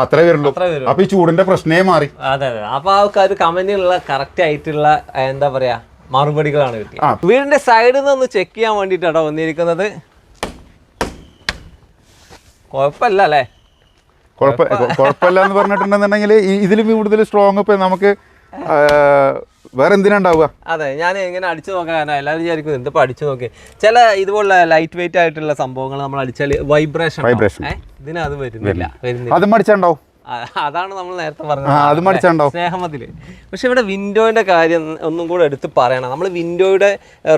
അത്രേ വരുള്ളൂ. അപ്പൊ ഈ ചൂടിന്റെ പ്രശ്നേ മാറി. അതെ അതെ. അപ്പൊ ആൾക്കാർ കമന്റിലുള്ള കറക്റ്റ് ആയിട്ടുള്ള എന്താ പറയാ മറുപടികളാണ്. കിട്ടിയത്. വീടിന്റെ സൈഡിൽ നിന്ന് ഒന്ന് ചെക്ക് ചെയ്യാൻ വേണ്ടിയിട്ടാണോ വന്നിരിക്കുന്നത്. കുഴപ്പമില്ല അല്ലേ? കുഴപ്പമില്ല എന്ന് പറഞ്ഞിട്ടുണ്ടെന്നുണ്ടെങ്കിൽ ഇതിലും കൂടുതൽ സ്ട്രോങ് ഇപ്പൊ നമുക്ക് വേറെ എന്തിനാ ഉണ്ടാവുക? അതെ ഞാൻ ഇങ്ങനെ അടിച്ചു നോക്കാൻ കാരണം എല്ലാവരും വിചാരിക്കും എന്തിപ്പോ അടിച്ചു നോക്കി. ചില ഇതുപോലുള്ള ലൈറ്റ് വെയിറ്റ് ആയിട്ടുള്ള സംഭവങ്ങൾ നമ്മൾ അടിച്ചാൽ വൈബ്രേഷൻ വൈബ്രേഷൻ ഇതിനത് വരുന്നില്ല വരുന്നില്ല. അതും അടിച്ചുണ്ടാവും അതാണ് നമ്മൾ നേരത്തെ പറഞ്ഞത്. സ്നേഹമതിൽ. പക്ഷെ ഇവിടെ വിൻഡോയുടെ കാര്യം ഒന്നും കൂടെ എടുത്ത് പറയണം. നമ്മൾ വിൻഡോയുടെ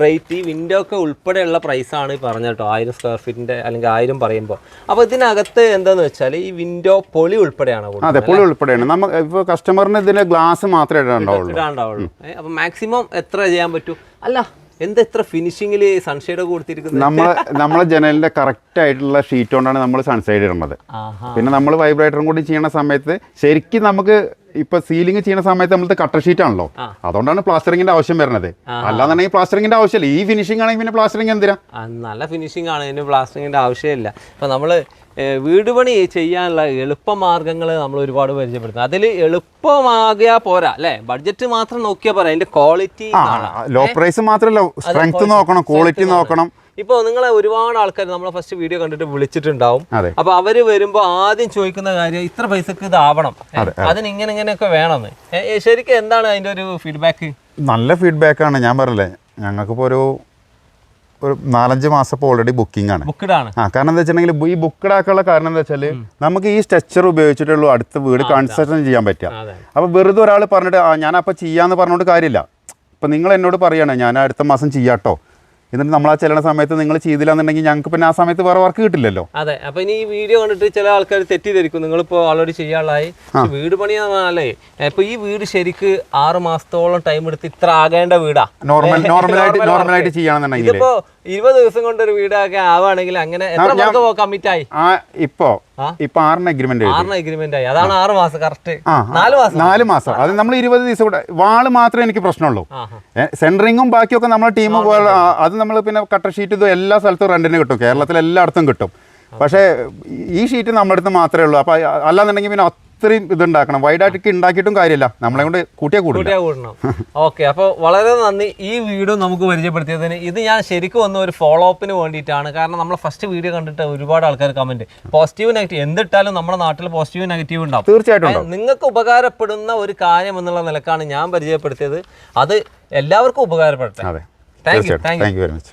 റേറ്റ് ഈ വിൻഡോ ഒക്കെ ഉൾപ്പെടെയുള്ള പ്രൈസാണ് ഈ പറഞ്ഞ കേട്ടോ. ആയിരം സ്ക്വയർ ഫീറ്റിന്റെ അല്ലെങ്കിൽ ആയിരം പറയുമ്പോൾ. അപ്പോൾ ഇതിനകത്ത് എന്താന്ന് വെച്ചാൽ ഈ വിൻഡോ പൊളി ഉൾപ്പെടെയാണ് അതെ പൊളി ഉൾപ്പെടെയാണ്. നമുക്ക് ഇപ്പോൾ കസ്റ്റമറിന് ഇതിന്റെ ഗ്ലാസ് മാത്രമേ ഉണ്ടാവുള്ളൂ ഇടാണ്ടാവുള്ളൂ അപ്പോൾ മാക്സിമം എത്ര ചെയ്യാൻ പറ്റൂ? അല്ല എന്ത് ഫിനിഷിംഗിൽ ഫിനിഷിങ്ങിൽ സൺഷെയ്ഡ് കൊടുത്തിരിക്കുന്നത്? നമ്മൾ നമ്മളെ ജനലിന്റെ കറക്റ്റ് ആയിട്ടുള്ള ഷീറ്റ് കൊണ്ടാണ് നമ്മൾ സൺഷെയ്ഡ് ഇടുന്നത്. പിന്നെ നമ്മൾ വൈബ്രേറ്ററും കൂടി ചെയ്യുന്ന സമയത്ത് ശരിക്കും നമുക്ക് ഇപ്പൊ സീലിംഗ് ചെയ്യുന്ന സമയത്ത് നമ്മൾ കട്ടർ ഷീറ്റ് ആണല്ലോ. അതുകൊണ്ടാണ് പ്ലാസ്റ്ററിംഗിന്റെ ആവശ്യം വരുന്നത്. അല്ലാന്നുണ്ടെങ്കിൽ പ്ലാസ്റ്ററിംഗിന്റെ ആവശ്യമില്ല. ഈ ഫിനിഷിംഗ് ആണെങ്കിൽ പിന്നെ പ്ലാസ്റ്ററിംഗ് എന്തിനാ? നല്ല ഫിനിഷിംഗ് ആണ്. ഇതിന് പ്ലാസ്റ്ററിംഗിന്റെ ആവശ്യമില്ല. അപ്പോൾ നമ്മൾ വീട് പണി ചെയ്യാനുള്ള എളുപ്പമാർഗങ്ങൾ നമ്മൾ ഒരുപാട് പരിചയപ്പെടുത്തുന്നത് അതിൽ എളുപ്പമാകിയാൽ പോരാ അല്ലേ? ബഡ്ജറ്റ് മാത്രം നോക്കിയാൽ പോരാ അതിന്റെ ക്വാളിറ്റി ലോ പ്രൈസ് മാത്രമല്ല സ്ട്രെങ്ത് നോക്കണം ക്വാളിറ്റി നോക്കണം. ഇപ്പോൾ നിങ്ങളെ ഒരുപാട് ആൾക്കാർ നമ്മളെ ഫസ്റ്റ് വീഡിയോ കണ്ടിട്ട് വിളിച്ചിട്ടുണ്ടാവും. അപ്പൊ അവർ വരുമ്പോൾ ആദ്യം ചോദിക്കുന്ന കാര്യം ഇത്ര പൈസക്ക് ഇതാവണം അതിന് ഇങ്ങനെ ഇങ്ങനെയൊക്കെ വേണമെന്ന് ഏ, ശരിക്കും എന്താണ് അതിന്റെ ഒരു ഫീഡ്ബാക്ക് നല്ല ഫീഡ്ബാക്ക് ആണ്. ഞാൻ പറഞ്ഞില്ലേ ഞങ്ങൾക്കിപ്പോൾ ഒരു ഒരു നാലഞ്ച് മാസം ഇപ്പോൾ ഓൾറെഡി ബുക്കിംഗ് ആണ്. ബുക്കഡാണ് ആ കാരണം എന്താ വെച്ചിട്ടുണ്ടെങ്കിൽ ഈ ബുക്ക്ഡ് ആക്കാനുള്ള കാരണം എന്താ വെച്ചാൽ നമുക്ക് ഈ സ്ട്രക്ചർ ഉപയോഗിച്ചിട്ടുള്ളൂ അടുത്ത വീട് കൺസ്ട്രക്ഷൻ ചെയ്യാൻ പറ്റുക. അപ്പോൾ വെറുതെ ഒരാൾ പറഞ്ഞിട്ട് ആ ഞാൻ അപ്പോൾ ചെയ്യാന്ന് പറഞ്ഞുകൊണ്ട് കാര്യമില്ല. ഇപ്പം നിങ്ങൾ എന്നോട് പറയണേ ഞാൻ അടുത്ത മാസം ചെയ്യാട്ടോ. എന്നിട്ട് നമ്മൾ ആ ചെല്ലണ സമയത്ത് നിങ്ങൾ ചെയ്തില്ല എന്നുണ്ടെങ്കിൽ ഞങ്ങൾക്ക് പിന്നെ ആ സമയത്ത് വേറെ വർക്ക് കിട്ടില്ലല്ലോ. അതെ അപ്പൊ ഇനി ഈ വീഡിയോ കണ്ടിട്ട് ചില ആൾക്കാർ തെറ്റിദ്ധരിക്കും നിങ്ങളിപ്പോ ഓൾറെഡി ചെയ്യാനുള്ളതായി. വീട് പണിയാണല്ലേ ഇപ്പൊ ഈ വീട് ശരിക്ക് ആറ് മാസത്തോളം ടൈം എടുത്ത് ഇത്ര ആകേണ്ട വീടാ. നോർമൽ നോർമലായിട്ട് നോർമലായിട്ട് ചെയ്യണമെന്നുണ്ടെങ്കിൽ ഇതിപ്പോ ഇരുപത് ദിവസം കൊണ്ട് ഒരു വീടൊക്കെ ആവുകയാണെങ്കിൽ അങ്ങനെ എത്ര കമ്മിറ്റ് ആയി? ആ ഇപ്പോ? ഇപ്പൊ ആറിന് അഗ്രിമെന്റ് ആറിന് അഗ്രിമെന്റ് ആയി. അതാണ് ആറ് മാസം കറക്റ്റ് നാല് മാസം. നാല് മാസം. അത് നമ്മൾ ഇരുപത് ദിവസം കൂടെ വാൾ മാത്രമേ എനിക്ക് പ്രശ്നമുള്ളൂ. സെന്ററിങ്ങും ബാക്കിയൊക്കെ നമ്മളെ ടീം പോലെ അത് നമ്മൾ പിന്നെ കട്ടർ ഷീറ്റ് ഇതും എല്ലാ സ്ഥലത്തും റെന്റിന് കിട്ടും. കേരളത്തിൽ എല്ലായിടത്തും കിട്ടും. പക്ഷേ ഈ ഷീറ്റ് നമ്മുടെ അടുത്ത് മാത്രമേ ഉള്ളൂ. അപ്പോൾ അല്ലാന്നുണ്ടെങ്കിൽ പിന്നെ അത്രയും ഇത് ഉണ്ടാക്കണം വൈഡായിട്ട് ഉണ്ടാക്കിയിട്ടും കാര്യമില്ല. നമ്മളെ കൊണ്ട് കൂട്ടിയാ കൂടണം. ഓക്കെ അപ്പോൾ വളരെ നന്ദി. ഈ വീഡിയോ നമുക്ക് പരിചയപ്പെടുത്തിയതിന് ഇത് ഞാൻ ശരിക്കും വന്ന ഒരു ഫോളോ അപ്പിന് വേണ്ടിയിട്ടാണ്. കാരണം നമ്മൾ ഫസ്റ്റ് വീഡിയോ കണ്ടിട്ട് ഒരുപാട് ആൾക്കാർ കമന്റ് പോസിറ്റീവ് നെഗറ്റീവ് എന്തിട്ടാലും നമ്മുടെ നാട്ടിൽ പോസിറ്റീവ് നെഗറ്റീവ് ഉണ്ടാവും. തീർച്ചയായിട്ടും നിങ്ങൾക്ക് ഉപകാരപ്പെടുന്ന ഒരു കാര്യം എന്നുള്ള നിലക്കാണ് ഞാൻ പരിചയപ്പെടുത്തിയത്. അത് എല്ലാവർക്കും ഉപകാരപ്പെടട്ടെ. Thank you thank you very much